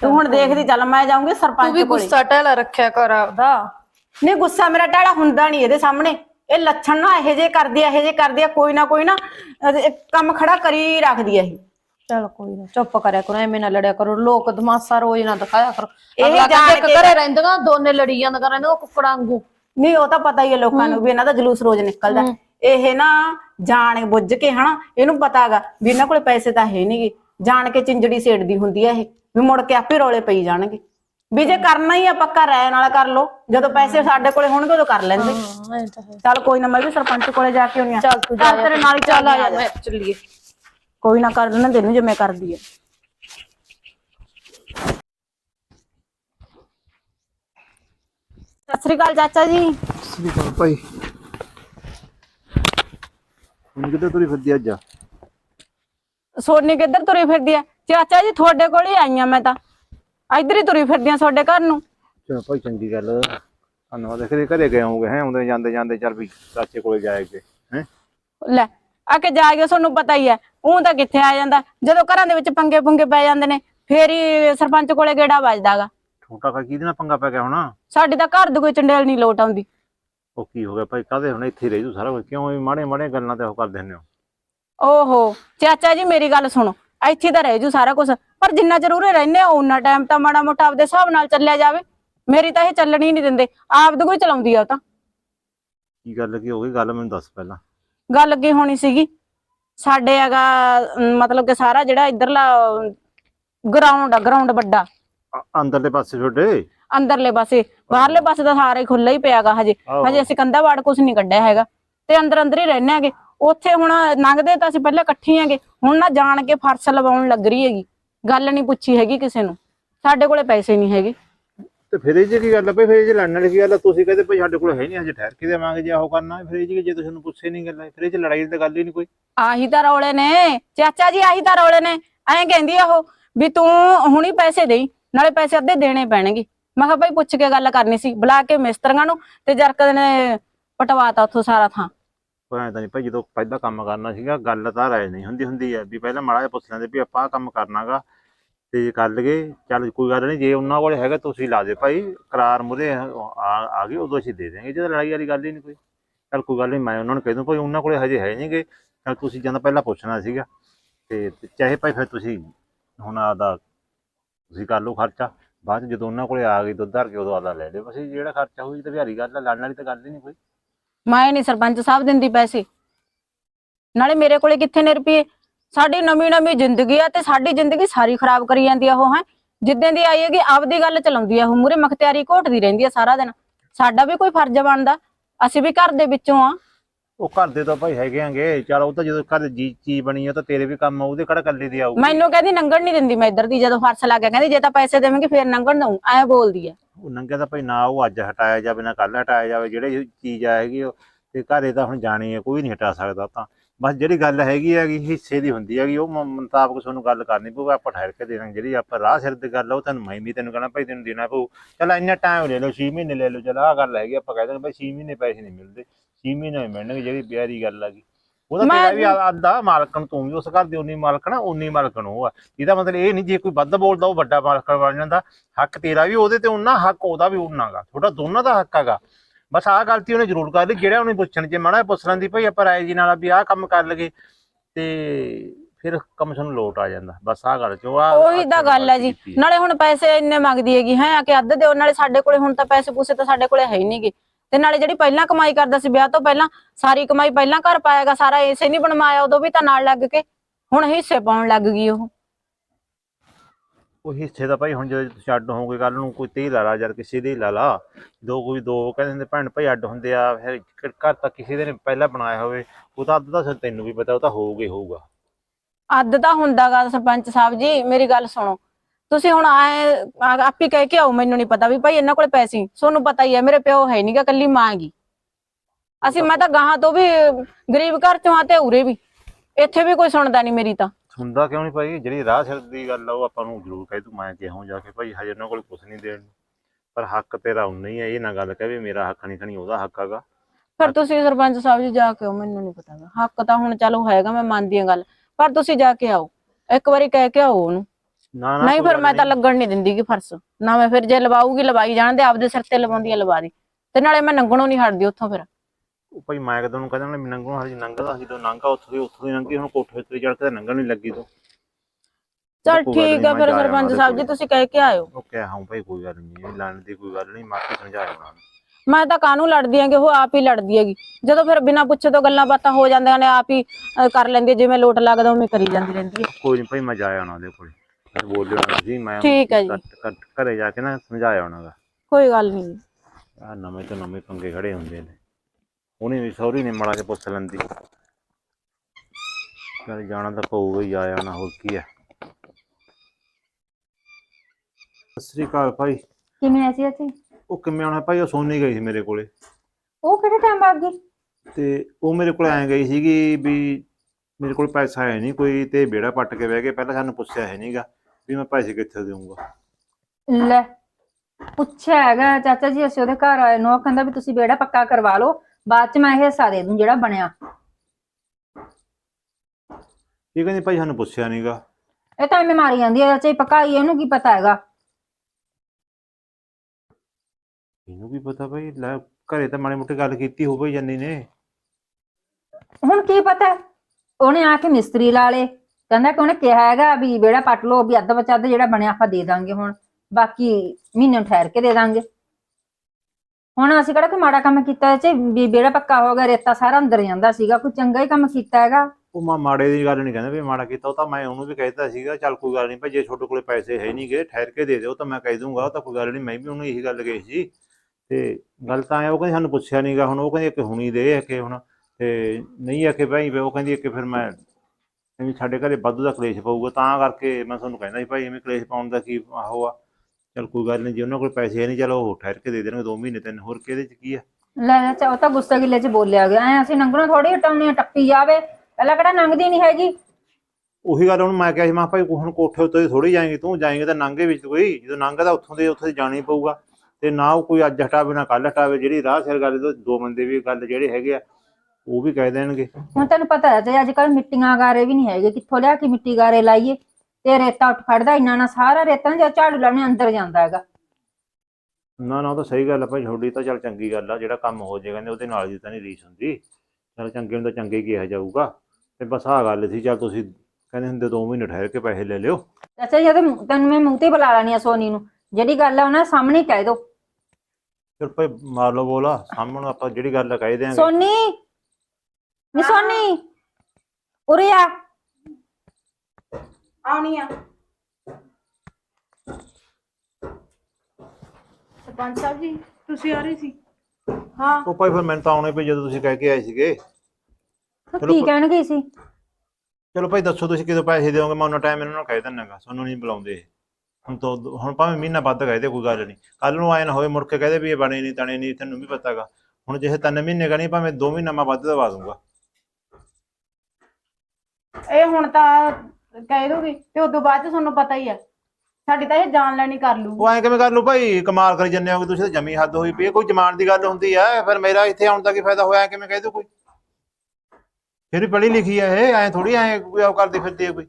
ਤੂੰ ਹੁਣ ਦੇਖਦੀ ਚੱਲ ਮੈਂ ਜਾਊਂਗੀ ਸਰਪੰਚ ਕੋਲੇ। ਟਹਿਲਾ ਰੱਖਿਆ ਕਰ ਆਪਦਾ। ਨਹੀਂ ਗੁੱਸਾ ਮੇਰਾ ਟਾੜਾ ਹੁੰਦਾ ਨਹੀਂ ਇਹਦੇ ਸਾਹਮਣੇ। ਇਹ ਲੱਛਣ ਨਾ ਇਹੋ ਜੇ ਕਰਦੀ ਆ ਇਹੋ ਜੇ ਕਰਦੀ ਆ ਕੋਈ ਨਾ ਕੋਈ ਨਾ ਅਹ, ਕੰਮ ਖੜਾ ਕਰੀ ਰੱਖਦੀ ਆ ਇਹ। ਚਲ ਕੋਈ ਨਾ ਚੁੱਪ ਕਰਿਆ ਕਰੋ ਐਵੇਂ ਨਾ ਲੜਿਆ ਕਰੋ। ਲੋਕ ਤਮਾਸ਼ਾ ਰੋਜ਼ ਨਾ ਦਿਖਾਇਆ ਕਰੋ। ਇਹ ਅਗਲਾ ਜਾਣ ਕਹਿੰਦੇ ਕੇ- ਇੱਕ ਘਰੇ ਰਹਿੰਦੀਆਂ ਦੋਨੇ ਲੜੀ ਜਾਂਦੀਆਂ ਰਹਿੰਦੀਆਂ ਉਹ ਕੁੱਕੜਾਂ ਵਾਂਗੂ। ਨਹੀਂ ਉਹ ਤਾਂ ਪਤਾ ਹੀ ਹੈ ਲੋਕਾਂ ਨੂੰ ਵੀ ਇਹਨਾਂ ਦਾ ਜਲੂਸ ਰੋਜ਼ ਨਿਕਲਦਾ। ਇਹ ਨਾ ਜਾਣ ਬੁੱਝ ਕੇ ਹਨਾ ਇਹਨੂੰ ਪਤਾਗਾ ਵੀ ਇਹਨਾਂ ਕੋਲੇ ਪੈਸੇ ਤਾਂ ਹੈ ਨਹੀਂਗੇ। ਜਾਣ ਕੇ ਚਿੰਜੜੀ ਸੇੜਦੀ ਹੁੰਦੀ ਆ ਇਹ ਵੀ ਮੁੜ ਕੇ ਆਪੇ ਰੋਲੇ ਪਈ ਜਾਣਗੇ। ਵੀ ਜੇ ਕਰਨਾ ਹੀ ਆ ਪੱਕਾ ਰਹਿਣ ਵਾਲਾ ਕਰ ਲੋ ਜਦੋਂ ਪੈਸੇ ਸਾਡੇ ਕੋਲੇ ਹੋਣਗੇ ਉਦੋਂ ਕਰ ਲੈਂਦੇ। ਹਾਂ ਹੈ। ਚੱਲ ਕੋਈ ਨਾ ਮੈਂ ਵੀ ਸਰਪੰਚ ਕੋਲੇ ਜਾ ਕੇ ਆਉਣੀ ਆ। ਚੱਲ ਤੂੰ ਜਾ ਤੇਰੇ ਨਾਲ ਹੀ ਚੱਲ ਆ ਜਾ। ਮੈਂ ਚੱਲੀਏ। ਕੋਈ ਨਾ ਕਰ ਲੈਣ ਤੈਨੂੰ ਜਿਵੇਂ ਕਰਦੀ ਆ। ਸਤਿ ਸ੍ਰੀ ਅਕਾਲ ਚਾਚਾ ਜੀ। ਸ੍ਰੀ ਅਕਾਲ ਭਾਈ। ਹੁਣ ਕਿੱਧਰ ਤੁਰੀ ਫਿਰਦੀ ਅੱਜ? ਸੋਨੀ ਕਿੱਧਰ ਤੁਰੀ ਫਿਰਦੀ ਆ? ਚਾਚਾ ਜੀ ਤੁਹਾਡੇ ਕੋਲ ਹੀ ਆਈਆਂ ਮੈਂ ਤਾਂ। ਇੱਧਰ ਹੀ ਤੁਰੀ ਫਿਰਦੀ ਆ ਤੁਹਾਡੇ ਘਰ ਨੂੰ। ਚਲ ਭਾਈ ਚੰਗੀ ਗੱਲ। ਧੰਨਵਾਦ। ਦੇਖਦੇ ਘਰੇ ਗਏ ਹੋਗੇ ਹੈ? ਆਉਂਦੇ ਜਾਂਦੇ ਜਾਂਦੇ ਚੱਲ ਵੀ ਚਾਚੇ ਕੋਲੇ ਜਾਏਗੇ ਹੈ? ਲੈ ਆ ਕੇ ਜਾ ਕੇ ਤੁਹਾਨੂੰ ਪਤਾ ਹੀ ਹੈ ਉਹ ਤਾਂ ਕਿੱਥੇ ਆ ਜਾਂਦਾ? ਜਦੋਂ ਘਰਾਂ ਦੇ ਵਿੱਚ ਪੰਗੇ ਪੁੰਗੇ ਪੈ ਜਾਂਦੇ ਨੇ ਫੇਰ ਹੀ ਸਰਪੰਚ ਕੋਲੇ ਗੇੜਾ ਵੱਜਦਾਗਾ। ਛੋਟਾ ਕਾ ਕਿਹਦੇ ਨਾਲ ਪੰਗਾ ਪੈ ਗਿਆ ਹੋਣਾ? ਸਾਡੀ ਤਾਂ ਘਰ ਦੀ ਕੋਈ ਚੰਡੇਲ ਨਹੀਂ ਲੋਟ ਆਉਂਦੀ। ਉਹ ਕੀ ਹੋ ਗਿਆ ਭਾਈ? ਕਾਹਦੇ ਹੁਣ ਇੱਥੇ ਰਹਿ ਜੂ ਸਾਰਾ ਕੁਝ? ਕਿਉਂ ਇਹ ਮਾੜੇ ਮਾੜੇ ਗੱਲਾਂ ਤੇ ਉਹ ਕਰ ਦਿੰਦੇ ਹੋ? ਓਹੋ ਚਾਚਾ ਜੀ ਮੇਰੀ ਗੱਲ ਸੁਣੋ ਇੱਥੇ ਤਾਂ ਰਹਿ ਜੂ ਸਾਰਾ ਕੁਝ ਪਰ ਜਿੰਨਾ ਜ਼ਰੂਰ ਰਹਿੰਦੇ ਆ ਉਹਨਾਂ ਟਾਈਮ ਤਾਂ ਮਾੜਾ ਮੋਟਾ ਆਪਦੇ ਹਿਸਾਬ ਨਾਲ ਚੱਲਿਆ ਜਾਵੇ। ਮੇਰੀ ਤਾਂ ਇਹ ਚੱਲਣੀ ਹੀ ਨਹੀਂ ਦਿੰਦੇ ਆਪ ਦੇ ਕੋਈ ਚਲਾਉਂਦੀ ਆ ਉਹ ਤਾਂ। ਕੀ ਗੱਲ ਕੀ ਹੋ ਗਈ? ਗੱਲ ਮੈਨੂੰ ਦੱਸ ਪਹਿਲਾਂ। ਗੱਲ ਕੀ ਹੋਣੀ ਸੀਗੀ ਸਾਡੇ ਹੈਗਾ ਅਮ, ਮਤਲਬ ਕਿ ਸਾਰਾ ਜਿਹੜਾ ਇਧਰਲਾ ਗਰਾਊਂਡ ਆ ਗਰਾਊਂਡ ਵੱਡਾ। ਅੰਦਰਲੇ ਪਾਸੇ ਛੋਡੇ ਅੰਦਰਲੇ ਪਾਸੇ। ਬਾਹਰਲੇ ਪਾਸੇ ਤਾਂ ਸਾਰਾ ਹੀ ਖੁੱਲਾ ਹੀ ਪਿਆਗਾ ਹਜੇ। ਹਜੇ ਅਸੀਂ ਕੰਧਾ ਵਾੜ ਕੁਝ ਨਹੀਂ ਕੱਢਿਆ ਹੈਗਾ। ਤੇ ਅੰਦਰ ਅੰਦਰ ਹੀ ਰਹਿੰਦੇ ਹੈਗੇ। ਉੱਥੇ ਹੁਣ ਲੰਘਦੇ ਤਾਂ ਅਸੀਂ ਪਹਿਲਾਂ ਇਕੱਠੇ ਹੈਗੇ। ਹੁਣ ਨਾ ਜਾਣ ਕੇ ਫਰਸ਼ ਲਵਾਉਣ ਲੱਗ ਰਹੀ ਹੈਗੀ। ਗੱਲ ਨਹੀਂ ਪੁੱਛੀ ਹੈਗੀ ਕਿਸੇ ਨੂੰ। ਸਾਡੇ ਕੋਲੇ ਪੈਸੇ ਨਹੀਂ ਹੈਗੇ। ਤੇ ਫਿਰ ਇਹ ਜੀ ਕੀ ਗੱਲ ਆ ਭਾਈ ਫਿਰ ਇਹ ਲੜਨ ਵਾਲੀ ਕੀ ਗੱਲ ਆ? ਤੁਸੀਂ ਕਹਿੰਦੇ ਭਾਈ ਸਾਡੇ ਕੋਲ ਹੈ ਨਹੀਂ ਹਜੇ ਠਹਿਰ ਕੇ ਦੇਵਾਂਗੇ ਜੇ ਉਹ ਕਰਨਾ ਫਿਰ ਇਹ ਜੀ ਜੇ ਤੁਸੀਂ ਨੂੰ ਪੁੱਛੇ ਨਹੀਂ ਗੱਲਾਂ? ਫਿਰ ਇਹ ਚ ਲੜਾਈ ਦੀ ਤਾਂ ਗੱਲ ਹੀ ਨਹੀਂ ਕੋਈ। ਆਹੀ ਤਾਂ ਰੌਲੇ ਨੇ। ਚਾਚਾ ਜੀ ਆਹੀ ਤਾਂ ਰੌਲੇ ਨੇ। ਐਂ ਕਹਿੰਦੀ ਆ ਉਹ ਵੀ ਤੂੰ ਹੁਣੀ ਪੈਸੇ ਦੇਈ। ਨਾਲੇ ਪੈਸੇ ਅੱਧੇ ਦੇਣੇ ਪੈਣਗੇ। ਮੈਂ ਕਿਹਾ ਭਾਈ ਪੁੱਛ ਕੇ ਗੱਲ ਕਰਨੀ ਸੀ, ਬੁਲਾ ਕੇ ਮਿਸਤਰੀਆਂ ਨੂੰ ਤੇ ਜਰਕਦ ਨੇ ਪਟਵਾਤਾ ਉੱਥੋਂ ਸਾਰਾ ਥਾਂ। ਕੋਈ ਤਾਂ ਨਹੀਂ ਭਾਈ, ਜਦੋਂ ਪਹਿਲਾਂ ਕੰਮ ਕਰਨਾ ਸੀਗਾ, ਗੱਲ ਤਾਂ ਰਾਏ ਨਹੀਂ ਹੁੰਦੀ ਹੁੰਦੀ ਹੈ ਵੀ ਪਹਿਲਾਂ ਮਾੜਾ ਜਿਹਾ ਪੁੱਛ ਲੈਂਦੇ ਵੀ ਆਪਾਂ ਆਹ ਕੰਮ ਕਰਨਾਗਾ। ਤੇ ਜੇ ਕਰ ਲਗੇ ਚੱਲ ਕੋਈ ਗੱਲ ਨਹੀਂ, ਜੇ ਉਹਨਾਂ ਕੋਲ ਹੈਗਾ ਤੁਸੀਂ ਲਾ ਦੇ ਭਾਈ, ਕਰਾਰ ਮੁਰੇ ਆ ਆ ਗਏ, ਉਦੋਂ ਅਸੀਂ ਦੇ ਦੇਵਾਂਗੇ, ਜਦੋਂ ਲੜਾਈ ਵਾਲੀ ਗੱਲ ਹੀ ਨਹੀਂ ਕੋਈ। ਚੱਲ ਕੋਈ ਗੱਲ ਨਹੀਂ, ਮੈਂ ਉਹਨਾਂ ਨੂੰ ਕਹਿ ਦੂੰ, ਭਾਈ ਉਹਨਾਂ ਕੋਲੇ ਹਜੇ ਹੈ ਨਹੀਂਗੇ, ਚੱਲ ਤੁਸੀਂ ਜਾਂਦਾ ਪਹਿਲਾਂ ਪੁੱਛਣਾ ਸੀਗਾ। ਤੇ ਤੇ ਚਾਹੇ ਭਾਈ ਫਿਰ ਤੁਸੀਂ ਹੁਣ ਆਦਾ ਤੁਸੀਂ ਕਰ ਲਓ ਖਰਚਾ। ਬਾਅਦ 'ਚ ਜਦੋਂ ਉਹਨਾਂ ਕੋਲੇ ਆ ਗਈ ਦੁੱਧ ਧਰ ਕੇ, ਉਦੋਂ ਆਦਾ ਲੈ ਲਿਓ। ਬਸ ਇਹ ਜਿਹੜਾ ਖਰਚਾ ਹੋਈ ਤੇ ਵਿਹਾਰੀ ਗੱਲ ਆ, ਲੜਨ ਵਾਲੀ ਤਾਂ ਗੱਲ ਹੀ ਨਹੀਂ ਕੋਈ। ਮੈਂ ਨਹੀਂ ਸਰਪੰਚ ਸਾਹਿਬ ਦਿੰਦੀ ਪੈਸੇ। ਨਾਲੇ ਮੇਰੇ ਕੋਲੇ ਕਿੱਥੇ ਨੇ ਰੁਪਏ? ਸਾਡੀ ਨਵੀਂ ਨਵੀਂ ਜ਼ਿੰਦਗੀ ਆ ਤੇ ਸਾਡੀ ਜ਼ਿੰਦਗੀ ਸਾਰੀ ਖਰਾਬ ਕਰੀ ਜਾਂਦੀ ਆ ਉਹ, ਹੈ? ਜਿੱਦਾਂ ਦੀ ਆਈ ਹੈਗੀ, ਆਪਦੀ ਗੱਲ ਚਲਾਉਂਦੀ ਆ ਉਹ। ਮੂਰੇ ਮਖਤਿਆਰੀ ਘੋਟਦੀ ਰਹਿੰਦੀ ਆ ਸਾਰਾ ਦਿਨ। ਸਾਡਾ ਵੀ ਕੋਈ ਫਰਜ਼ ਬਣਦਾ। ਅਸੀਂ ਵੀ ਘਰ ਦੇ ਵਿੱਚੋਂ ਆ। ਉਹ ਘਰ ਦੇ ਤਾਂ ਭਾਈ ਹੈਗੇ ਆਂਗੇ। ਚਲ ਉਹ ਤਾਂ ਜਦੋਂ ਘਰ ਦੀ ਜੀ ਚੀਜ਼ ਬਣੀ ਆ ਤਾਂ ਤੇਰੇ ਵੀ ਕੰਮ ਆ ਉਹਦੇ ਕਿਹੜਾ ਕੱਲੇ ਦੀ ਮੈਨੂੰ ਕਹਿੰਦੀ ਨੰਗਣ ਨਹੀਂ ਦਿੰਦੀ ਮੈਂ ਇੱਧਰ ਦੀ ਜਦੋਂ ਫਰਸ਼ ਲੱਗ ਗਿਆ ਕਹਿੰਦੀ ਜੇ ਤਾਂ ਪੈਸੇ ਦੇਵਾਂਗੇ ਫੇਰ ਨੰਗਣ ਦਊ ਐ ਬੋਲਦੀ ਆ। ਉਹ ਨੰਗੇ ਤਾਂ ਭਾਈ ਨਾ ਉਹ ਅੱਜ ਹਟਾਇਆ ਜਾਵੇ ਨਾ ਕੱਲ ਹਟਾਇਆ ਜਾਵੇ ਜਿਹੜੇ ਚੀਜ਼ ਆਏਗੀ ਉਹ ਤੇ ਘਰੇ ਤਾਂ ਹੁਣ ਜਾਣੀ ਹੈ ਕੋਈ ਨਹੀਂ ਹਟਾ ਸਕਦਾ ਤਾਂ। ਬਸ ਜਿਹੜੀ ਗੱਲ ਹੈਗੀ ਹੈਗੀ ਹਿੱਸੇ ਦੀ ਹੁੰਦੀ ਹੈਗੀ ਉਹ ਮ- ਮੁਤਾਬਕ ਤੁਹਾਨੂੰ ਗੱਲ ਕਰਨੀ ਪਊ ਆਪਾਂ ਠਹਿਰ ਕੇ ਦੇਣਾ ਜਿਹੜੀ ਆਪਾਂ ਰਾਹ ਸਿਰ ਦੀ ਗੱਲ ਆ ਉਹ ਤੁਹਾਨੂੰ ਮੈਂ ਵੀ ਤੈਨੂੰ ਕਹਿਣਾ ਭਾਈ ਤੈਨੂੰ ਦੇਣਾ ਪਊ। ਚਲ ਇੰਨਾ ਟਾਈਮ ਲੈ ਲਓ 6 ਮਹੀਨੇ ਲੈ ਲਓ ਚਲ ਆਹ ਗੱਲ ਹੈਗੀ ਆਪਾਂ ਕਹਿ ਦਿੰਦੇ ਭਾਈ 6 ਮਹੀਨੇ ਪੈਸੇ ਨਹੀਂ ਮਿਲਦੇ। 6 ਮਹੀਨੇ ਹੀ ਮਿਲਣਗੇ ਜਿਹੜੀ ਪਿਆਰੀ ਗੱਲ ਹੈਗੀ ਉਹਦਾ ਮੈਂ- ਤੇਰਾ ਵੀ ਆ- ਅੱਧਾ ਮਾਲਕਣ ਤੂੰ ਵੀ ਉਸ ਘਰ ਦੀ ਉਨੀ ਮਾਲਕਣ ਆ ਉਨੀ ਮਾਲਕਣ ਉਹ ਆ। ਇਹਦਾ ਮਤਲਬ ਇਹ ਨਹੀਂ ਜੇ ਕੋਈ ਵੱਧ ਬੋਲਦਾ ਉਹ ਵੱਡਾ ਮਾਲਕਣ ਬਣ ਜਾਂਦਾ। ਹੱਕ ਤੇਰਾ ਵੀ ਉਹਦੇ ਤੇ ਉਨਾ ਹੱਕ ਉਹਦਾ ਵੀ ਉਨਾਗਾ ਤੁਹਾਡਾ ਦੋਨਾਂ ਦਾ ਹੱਕ ਹੈਗਾ। ਬਸ ਆਹ ਗਲਤੀ ਉਹਨੇ ਜ਼ਰੂਰ ਕਰ ਲਈ ਜਿਹੜਾ ਉਹਨੇ ਪੁੱਛਣ ਜੇ ਮਾੜਾ ਪੁੱਛ ਲੈਂਦੀ ਭਾਈ ਆਪਾਂ ਰਾਏ ਜੀ ਨਾਲ ਵੀ ਆਹ ਕੰਮ ਕਰ ਲਗੇ ਤੇ ਫਿਰ ਕੰਮ ਸਾਨੂੰ ਲੋਟ ਆ ਜਾਂਦਾ। ਬਸ ਆਹ ਗੱਲ ਚੋ ਆ ਉਹੀ ਤਾਂ ਗੱਲ ਹੈ ਜੀ। ਨਾਲੇ ਹੁਣ ਪੈਸੇ ਇੰਨੇ ਮੰਗਦੀ ਹੈਗੀ ਹੈ ਆ ਕੇ ਅੱਧ ਦਿਓ। ਨਾਲੇ ਸਾਡੇ ਕੋਲੇ ਹੁਣ ਤਾਂ ਪੈਸੇ ਪੂਸੇ ਤਾਂ ਸਾਡੇ ਕੋਲੇ ਹੈ ਹੀ ਨਹੀਂਗੇ ਤੇ ਨਾਲੇ ਜਿਹੜੀ ਪਹਿਲਾਂ ਕਮਾਈ ਕਰਦਾ ਸੀ ਵਿਆਹ ਤੋਂ ਪਹਿਲਾਂ ਸਾਰੀ ਕਮਾਈ ਪਹਿਲਾਂ ਘਰ ਪਾਏਗਾ ਸਾਰਾ ਇਸੇ ਨਹੀਂ ਬਣਵਾਇਆ ਉਦੋਂ ਵੀ ਤਾਂ ਨਾਲ ਲੱਗ ਕੇ ਹੁਣ ਹਿੱਸੇ ਪਾਉਣ ਲੱਗ ਗਈ ਉਹ। ਉਹ ਹਿੱਸੇ ਦਾ ਭਾਈ ਹੁਣ ਜਦੋਂ ਤੁਸੀਂ ਅੱਡ ਕੱਲ ਨੂੰ ਕੋਈ ਤੇ ਲਾ ਲਾ ਯਾਰ ਕਿਸੇ ਦੇ ਲਾ ਲਾ। ਦੋ ਕੋਈ ਦੋ ਕਹਿੰਦੇ ਹੁੰਦੇ ਭੈਣ ਭਾਈ ਅੱਡ ਹੁੰਦੇ ਆ ਫਿਰ ਘਰ ਤਾਂ ਕਿਸੇ ਦੇ ਨੇ ਪਹਿਲਾਂ ਬਣਾਇਆ ਹੋਵੇ ਉਹ ਤਾਂ ਅੱਧ ਦਾ ਸਿਰ ਤੈਨੂੰ ਵੀ ਪਤਾ ਉਹ ਤਾਂ ਹੋਊਗਾ ਹੀ ਹੋਊਗਾ। ਅੱਧ ਤਾਂ ਹੁੰਦਾਗਾ ਸਰਪੰਚ ਸਾਹਿਬ ਜੀ ਮੇਰੀ ਗੱਲ ਸੁਣੋ। ਤੁਸੀਂ ਹੁਣ ਆਏ ਆ- ਆਪੇ ਕਹਿ ਕੇ ਆਓ ਮੈਨੂੰ ਨਹੀਂ ਪਤਾ ਵੀ ਭਾਈ ਇਹਨਾਂ ਕੋਲੇ ਪੈਸੇ ਤੁਹਾਨੂੰ ਪਤਾ ਹੀ ਹੈ ਮੇਰੇ ਪਿਓ ਹੈ ਨਹੀਂਗਾ ਕੱਲੀ ਮਾਂ ਗੀ ਅਸੀਂ ਮੈਂ ਤਾਂ ਗਾਹਾਂ ਤੋਂ ਵੀ ਗਰੀਬ ਘਰ ਚੋਂ ਆ ਤੇ ਉਰੇ ਵੀ। ਇੱਥੇ ਵੀ ਕੋਈ ਸੁਣਦਾ ਨਹੀਂ ਮੇਰੀ ਤਾਂ। ਹੁੰਦਾ ਕਿਉਂ ਨਹੀਂ ਭਾਈ? ਜਿਹੜੀ ਰਾਹ ਸਿਰ ਦੀ ਗੱਲ ਆ ਉਹ ਆਪਾਂ ਨੂੰ ਜ਼ਰੂਰ ਕਹਿ ਤੂੰ ਮੈਂ ਕਿਹਾ ਜਾ ਕੇ ਭਾਈ ਹਜੇ ਉਹਨਾਂ ਕੋਲ ਕੁਝ ਨਹੀਂ ਦੇਣ ਨੂੰ। ਪਰ ਹੱਕ ਤੇਰਾ ਉਨਾ ਹੀ ਹੈ ਇਹ ਨਾ ਗੱਲ ਕਹੇ ਵੀ ਮੇਰਾ ਹੱਕ ਨਹੀਂ ਖਣੀ ਉਹਦਾ ਹੱਕ ਹੈਗਾ। ਫਿਰ ਤੁਸੀਂ ਸਰਪੰਚ ਸਾਹਿਬ ਜੀ ਜਾ ਕੇ ਆਓ ਮੈਨੂੰ ਨਹੀਂ ਪਤਾ ਗਾ। ਹੱਕ ਤਾਂ ਹੁਣ ਚਲੋ ਹੈਗਾ ਮੈਂ ਮੰਨਦੀ ਹਾਂ ਗੱਲ। ਪਰ ਤੁਸੀਂ ਜਾ ਕੇ ਆਓ। ਇੱਕ ਵਾਰੀ ਕਹਿ ਕੇ ਆਓ ਉਹਨੂੰ। ਨਾ ਨਾ ਨਹੀਂ ਕੋਈ ਫਿਰ ਗੱਲ ਮੈਂ ਤਾਂ ਲੱਗਣ ਨਹੀਂ ਦਿੰਦੀ ਕਿ ਫਰਸ। ਨਾ ਮੈਂ ਫਿਰ ਜੇ ਲਵਾਉਗੀ ਲਵਾਈ ਜਾਣ ਦੇ ਆਪਦੇ ਸਿਰ ਤੇ ਲਵਾਉਂਦੀ ਆ ਲਵਾ ਦੇ। ਤੇ ਨਾਲੇ ਮੈਂ ਨੰਗਣੋਂ ਨਹੀਂ ਹਟਦੀ ਉੱਥੋਂ ਫਿਰ। ਉਹ ਭਾਈ ਮੈਂ ਕਦੋਂ ਨੂੰ ਕਹਿੰਦਾ ਨਾ ਨੰਗੂ ਹਜੇ ਨੰਗਦਾ ਸੀ ਜਦੋਂ ਨੰਗਾ ਉੱਥੋਂ ਦੀ ਉੱਥੋਂ ਦੀ ਨੰਗੀ ਹੁਣ ਕੋਠੇ ਤੇ ਚੜ ਕੇ ਨੰਗਣ ਨਹੀਂ ਲੱਗੀ ਤੋ। ਚਲ ਕੋਈ ਗੱਲ ਠੀਕ ਆ ਫਿਰ ਜਾ ਸਰਪੰਚ ਸਾਹਿਬ ਜੀ ਉਹਦੇ ਤੁਸੀਂ ਕਹਿ ਕੇ ਆਇਓ। ਉਹ ਕਿਹਾ ਹਾਂ ਭਾਈ ਕੋਈ ਗੱਲ ਨਹੀਂ ਲੜਨ ਦੀ ਕੋਈ ਗੱਲ ਨਹੀਂ ਮਾਫੀ ਉਹਨਾਂ ਨੂੰ ਮੈਂ ਤਾਂ ਕਾਹਨੂੰ ਲੜਦੀ ਆਂਗੇ ਉਹ ਆਪ ਹੀ ਲੜਦੀ ਹੈਗੀ। ਜਦੋਂ ਫਿਰ ਬਿਨਾਂ ਪੁੱਛੇ ਤੋਂ ਗੱਲਾਂ ਬਾਤਾਂ ਹੋ ਜਾਂਦੀਆਂ ਨੇ ਆਪ ਹੀ ਅਹ, ਕਰ ਲੈਂਦੀ ਹੈ, ਜਿਵੇਂ ਲੋਟ ਲੱਗਦਾ ਉਵੇਂ ਕਰੀ ਜਾਂਦੀ ਰਹਿੰਦੀ ਹੈ। ਕੋਈ ਨਹੀਂ ਭਾਈ ਮੈਂ ਜਾਇਆ ਉਹਨਾਂ ਦੇ ਕੋਲ। ਫਿਰ ਬੋਲਿਓ ਨਾ ਜੀ ਮੈਂ ਠੀਕ ਹੈ ਜੀ। ਘੱਟ- ਘੱਟ- ਘਰੇ ਜਾ ਕੇ ਨਾ ਸਮਝਾਇਆ ਉਹਨਾਂ ਦਾ। ਕੋਈ ਗੱਲ ਨਹੀਂ। ਆ ਨਵੇਂ ਤੋਂ ਨਵੇਂ ਪੰਗੇ ਖੜੇ ਹੁੰਦੇ ਨੇ। ਉਹਨੇ ਵੀ ਸੌਰੀ ਨੇ ਮਾੜਾ ਜਿਹਾ ਪੁੱਛ ਲੈਂਦੀ। ਚੱਲ ਜਾਣਾ ਤਾਂ ਪਊਗਾ ਹੀ ਆਇਆ ਨਾ ਹੋਰ ਕੀ ਹੈ। ਸਤਿ ਸ੍ਰੀ ਅਕਾਲ ਭਾਈ। ਕਿਵੇਂ ਐਸੀ ਅੱਛੀ ਉਹ ਕਿਵੇਂ ਆਉਣਾ ਭਾਈ? ਉਹ ਸੋਨੀ ਗਈ ਸੀ ਮੇਰੇ ਕੋਲੇ। ਉਹ ਕਿਹੜੇ ਟਾਈਮ ਬਾਅਦ ਗਈ? ਤੇ ਉਹ ਮੇਰੇ ਕੋਲ ਐਂ ਗਈ ਸੀਗੀ ਵੀ ਮੇਰੇ ਕੋਲ ਪੈਸਾ ਹੈ ਨਹੀਂ ਕੋਈ ਤੇ ਬੇੜਾ ਪੱਟ ਕੇ ਬਹਿ ਗਏ। ਪਹਿਲਾਂ ਸਾਨੂੰ ਪੁੱਛਿਆ ਹੈ ਨਹੀਂਗਾ ਵੀ ਮੈਂ ਪੈਸੇ ਕਿੱਥੇ ਦੇਵਾਂਗਾ ਲੈ ਪੁੱਛਿਆ ਹੈਗਾ ਚਾਚਾ ਜੀ ਅਸੀਂ ਉਹਦੇ ਘਰ ਆਏ ਨੂੰ ਉਹ ਕਹਿੰਦਾ ਵੀ ਤੁਸੀਂ ਬੇੜਾ ਪੱਕਾ ਕਰਵਾ ਲਓ ਬਾਅਦ ਚ ਮੈਂ ਇਹ ਹਿੱਸਾ ਦੇ ਦੂੰ ਜਿਹੜਾ ਬਣਿਆ। ਇਹ ਕਹਿੰਦੀ ਭਾਈ ਸਾਨੂੰ ਪੁੱਛਿਆ ਨਹੀਂਗਾ ਇਹ ਤਾਂ ਐਵੇਂ ਮਾਰੀ ਜਾਂਦੀ ਹੈ ਚਾਚਾ ਜੀ ਪਕਾਈ ਇਹਨੂੰ ਕੀ ਪਤਾ ਹੈਗਾ? ਇਹਨੂੰ ਕੀ ਪਤਾ ਭਾਈ ਲੈ ਘਰੇ ਤਾਂ ਮਾੜੀ ਮੋਟੀ ਗੱਲ ਕੀਤੀ ਹੋਵੇ ਜੰਨੀ ਨੇ। ਹੁਣ ਕੀ ਪਤਾ? ਉਹਨੇ ਆ ਕੇ ਮਿਸਤਰੀ ਲਾ ਲੇ ਕਹਿੰਦਾ ਕਿ ਉਹਨੇ ਕਿਹਾ ਹੈਗਾ ਵੀ ਬੇੜਾ ਪੱਟ ਲੋ ਵੀ ਅੱਧ ਬਚਾ ਜਿਹੜਾ ਬਣਿਆ ਆਪਾਂ ਦੇ ਦਾਂਗੇ ਹੁਣ, ਬਾਕੀ ਮਹੀਨੇ ਨੂੰ ਠਹਿਰ ਕੇ ਦੇ ਦਾਂਗੇ। ਹੁਣ ਅਸੀਂ ਕਿਹੜਾ ਕੋਈ ਮਾੜਾ ਕੰਮ ਕੀਤਾ ਚ, ਵੀ ਬੇੜਾ ਪੱਕਾ ਹੋ ਗਿਆ, ਰੇਤਾ ਸਾਰਾ ਅੰਦਰ ਜਾਂਦਾ ਸੀਗਾ, ਕੋਈ ਚੰਗਾ ਹੀ ਕੰਮ ਕੀਤਾ ਹੈਗਾ? ਉਹ ਮੈਂ ਮਾੜੇ ਦੀ ਗੱਲ ਨਹੀਂ ਕਹਿੰਦਾ ਵੀ ਮਾੜਾ ਕੀਤਾ, ਉਹ ਤਾਂ ਮੈਂ ਉਹਨੂੰ ਵੀ ਕਹਿਤਾ ਸੀਗਾ, ਚੱਲ ਕੋਈ ਗੱਲ ਨਹੀਂ ਭਾਈ, ਜੇ ਤੁਹਾਡੇ ਕੋਲੇ ਪੈਸੇ ਹੈ ਨਹੀਂਗੇ ਠਹਿਰ ਕੇ ਦੇ ਦਿਓ, ਤਾਂ ਮੈਂ ਕਹਿ ਦੂੰਗਾ, ਉਹ ਤਾਂ ਕੋਈ ਗੱਲ ਨਹੀਂ ਮੈਂ ਵੀ ਉਹਨੂੰ ਇਹੀ ਗੱਲ ਕਹੀ ਸੀ। ਤੇ ਗੱਲ ਤਾਂ ਐ ਉਹ ਕਹਿੰਦੀ ਸਾਨੂੰ ਪੁੱਛਿਆ ਨਹੀਂਗਾ ਹੁਣ, ਉਹ ਕਹਿੰਦੀ ਕਿ ਹੁਣੀ ਦੇ ਆ ਕਿ ਹੁਣ, ਤੇ ਨਹੀਂ ਆ ਕਿ ਭਾਈ, ਉਹ ਕਹਿੰਦੀ ਕਿ ਫਿਰ ਮੈਂ ਐਵੇਂ ਸਾਡੇ ਘਰੇ ਵਾਧੂ ਦਾ ਕਲੇਸ਼ ਪਊਗਾ ਤਾਂ ਕਰਕੇ ਮੈਂ ਤੁਹਾਨੂੰ ਕਹਿੰਦਾ ਸੀ ਭਾਈ ਐਵੇਂ ਕਲੇਸ਼ ਪਾਉਣ ਦਾ ਕੀ ਆਹੋ ਆ ਚੱਲ ਕੋਈ ਗੱਲ ਨਹੀਂ ਜੇ ਉਹਨਾਂ ਕੋਲ ਪੈਸੇ ਨਹੀਂ ਚਲੋ ਉਹ ਠਹਿਰ ਕੇ ਦੇ ਦੇਣਗੇ 2 ਮਹੀਨੇ ਤਿੰਨ ਹੋਰ ਕਿਹਦੇ ਚ ਕੀ ਆ? ਲੈ ਲੈ ਚਾ ਉਹ ਤਾਂ ਗੁੱਸੇ ਗਿੱਲੇ ਚ ਬੋਲਿਆ ਗਿਆ। ਐ ਅਸੀਂ ਨੰਗਣੋਂ ਥੋੜੀ ਹਟਾਉਣੀ ਆ, ਟੱਪੀ ਜਾਵੇ। ਪਹਿਲਾਂ ਕਿਹੜਾ ਨੰਗਦੀ ਨਹੀਂ ਹੈਗੀ? ਉਹੀ ਗੱਲ ਹੁਣ ਮੈਂ ਕਿਹਾ ਸੀ ਮੈਂ ਭਾਈ ਹੁਣ ਕੋਠੇ ਉੱਤੇ ਥੋੜੀ ਜਾਏਂਗੇ ਤੂੰ ਜਾਏਂਗੇ ਤਾਂ ਨਾਂਗੇ ਵਿੱਚ ਕੋਈ ਜਦੋਂ ਨਾਂਗਾ ਤਾਂ ਉੱਥੋਂ ਦੇ ਉੱਥੇ ਜਾਣਾ ਹੀ ਪਊਗਾ। ਤੇ ਨਾ ਉਹ ਕੋਈ ਅੱਜ ਹਟਾਵੇ ਨਾ ਕੱਲ ਹਟਾਵੇ ਜਿਹੜੀ ਰਾਹ ਸਿਰ ਗੱਲ ਦੋ ਬੰਦੇ ਵੀ ਗੱਲ ਜਿਹੜੇ ਹੈਗੇ ਆ ਉਹ ਵੀ ਕਹਿ ਦੇਣਗੇ। ਹੁਣ ਤੈਨੂੰ ਪਤਾ ਹੈ ਤੇ ਅੱਜ ਕੱਲ ਮਿੱਟੀਆਂ ਗਾਰੇ ਵੀ ਨਹੀਂ ਹੈਗੇ। ਕਿੱਥੋਂ ਲਿਆ ਕੇ ਮਿੱਟੀ ਗਾਰੇ ਲਾਈਏ? ਤੇ ਰੇਤਾ ਉੱਠ ਖੜਦਾ ਇੰਨਾ ਨਾ ਸਾਰਾ ਰੇਤਾ ਜਦ ਝਾੜੂ ਲਾਉਣੇ ਅੰਦਰ ਜਾਂਦਾ ਹੈਗਾ। ਨਾ ਨਾ ਉਹ ਤਾਂ ਸਹੀ ਗੱਲ ਆ ਭਾਈ ਤੁਹਾਡੀ ਤਾਂ ਚੱਲ ਚੰਗੀ ਗੱਲ ਆ ਜਿਹੜਾ ਕੰਮ ਹੋ ਜਾਏਗਾ ਨੇ ਉਹਦੇ ਨਾਲ ਦੀ ਤਾਂ ਨਹੀਂ ਰੀਸ ਹੁੰਦੀ। ਚੱਲ ਚੰਗੇ ਨੂੰ ਤਾਂ ਚੰਗੇ ਕਿਹਾ ਜਾਊਗਾ। ਤੇ ਬਸ ਆਹ ਗੱਲ ਸੀ ਚੱਲ ਤੁਸੀਂ ਕਹਿੰਦੇ ਹੁੰਦੇ ਦੋ ਮਹੀਨੇ ਠਹਿਰ ਕੇ ਪੈਸੇ ਲੈ ਲਿਓ। ਅੱਛਾ ਜਦ ਤੈਨੂੰ ਮੈਂ ਮੂੰਹ ਤੇ ਬੁਲਾ ਲੈਣੀ ਆ ਸੋਨੀ ਨੂੰ। ਜਿਹੜੀ ਗੱਲ ਆ ਉਹਨਾਂ ਸਾਹਮਣੇ ਕਹਿ ਦੋ। ਫਿਰ ਭਾਈ ਮਾਰ ਲਓ ਬੋਲਾ ਸਾਹਮਣੇ ਆਪਾਂ ਜਿਹੜੀ ਗੱਲ ਆ ਕਹਿ ਦਿਆਂਗੇ। ਸੋਨੀ! ਨੀ ਸੋਨੀ ਉਰੇ ਆ। ਆਉਣੀ ਆ। ਸਰਪੰਚ ਸਾਹਿਬ ਜੀ ਤੁਸੀਂ ਆ ਰਹੇ ਸੀ? ਹਾਂ। ਉਹ ਭਾਈ ਫਿਰ ਮੈਨੂੰ ਤਾਂ ਆਉਣੇ ਪਈ ਜਦੋਂ ਤੁਸੀਂ ਕਹਿ ਕੇ ਆਏ ਸੀਗੇ। ਤੂੰ ਚਲੋ ਕੀ ਕਹਿਣ ਗਈ ਸੀ? ਚਲੋ ਭਾਈ ਦੱਸੋ ਤੁਸੀਂ ਕਿਦੋਂ ਪੈਸੇ ਦਿਓਗੇ ਮੈਂ ਉਹਨਾਂ ਟਾਈਮ ਇਹਨਾਂ ਨੂੰ ਕਹਿ ਦਿੰਨਾਗਾ ਤੁਹਾਨੂੰ ਨਹੀਂ ਬੁਲਾਉਂਦੇ। ਇਹ। ਹੁਣ ਤੋਂ ਹੁਣ ਭਾਵੇਂ ਮਹੀਨਾ ਵੱਧ ਗਏ ਤੇ ਕੋਈ ਗੱਲ ਨਹੀਂ ਕੱਲ ਨੂੰ ਆਏ ਨਾ ਹੋਵੇ ਮੁੜ ਕੇ ਕਹਦੇ ਵੀ ਇਹ ਬਣੇ ਨਹੀਂ ਤਣੇ ਨਹੀਂ ਤੈਨੂੰ ਵੀ ਪਤਾਗਾ ਹੁਣ ਜੇ ਇਹ ਤਿੰਨ ਮਹੀਨੇ ਕਣੀ ਭਾਵੇਂ 2 ਮਹੀਨਾ ਮੈਂ ਵੱਧ ਦਵਾ ਦੂੰਗਾ ਇਹ ਹੁਣ ਤਾਂ ਕਹਿ ਦੂਗੀ ਤੇ ਉਦੋਂ ਬਾਅਦ ਚ ਤੁਹਾਨੂੰ ਪਤਾ ਹੀ ਆ। ਸਾਡੀ ਤਾਂ ਇਹ ਜਾਣ ਲੈਣੀ ਕਰ ਲੂ ਉਹ ਐਂ ਕਿਵੇਂ ਕਰ ਲੂ ਭਾਈ? ਕਮਾਲ ਕਰੀ ਜੰਨੇ ਹੋਗੇ ਤੁਸੀਂ ਤਾਂ ਜਮੀ ਹੱਦ ਹੋਈ ਪਈ ਹੈ ਕੋਈ ਜ਼ਮਾਨ ਦੀ ਗੱਲ ਹੁੰਦੀ ਹੈ ਫਿਰ ਮੇਰਾ ਇੱਥੇ ਆਉਣ ਦਾ ਕੀ ਫਾਇਦਾ ਹੋਇਆ? ਐਂ ਕਿਵੇਂ ਕਹਿ ਦੂ ਕੋਈ? ਫਿਰ ਵੀ ਪੜ੍ਹੀ ਲਿਖੀ ਹੈ ਇਹ ਐਂ ਥੋੜੀ ਐਂ ਕੋਈ ਉਹ ਕਰਦੀ ਫਿਰਦੀ ਹੈ ਕੋਈ?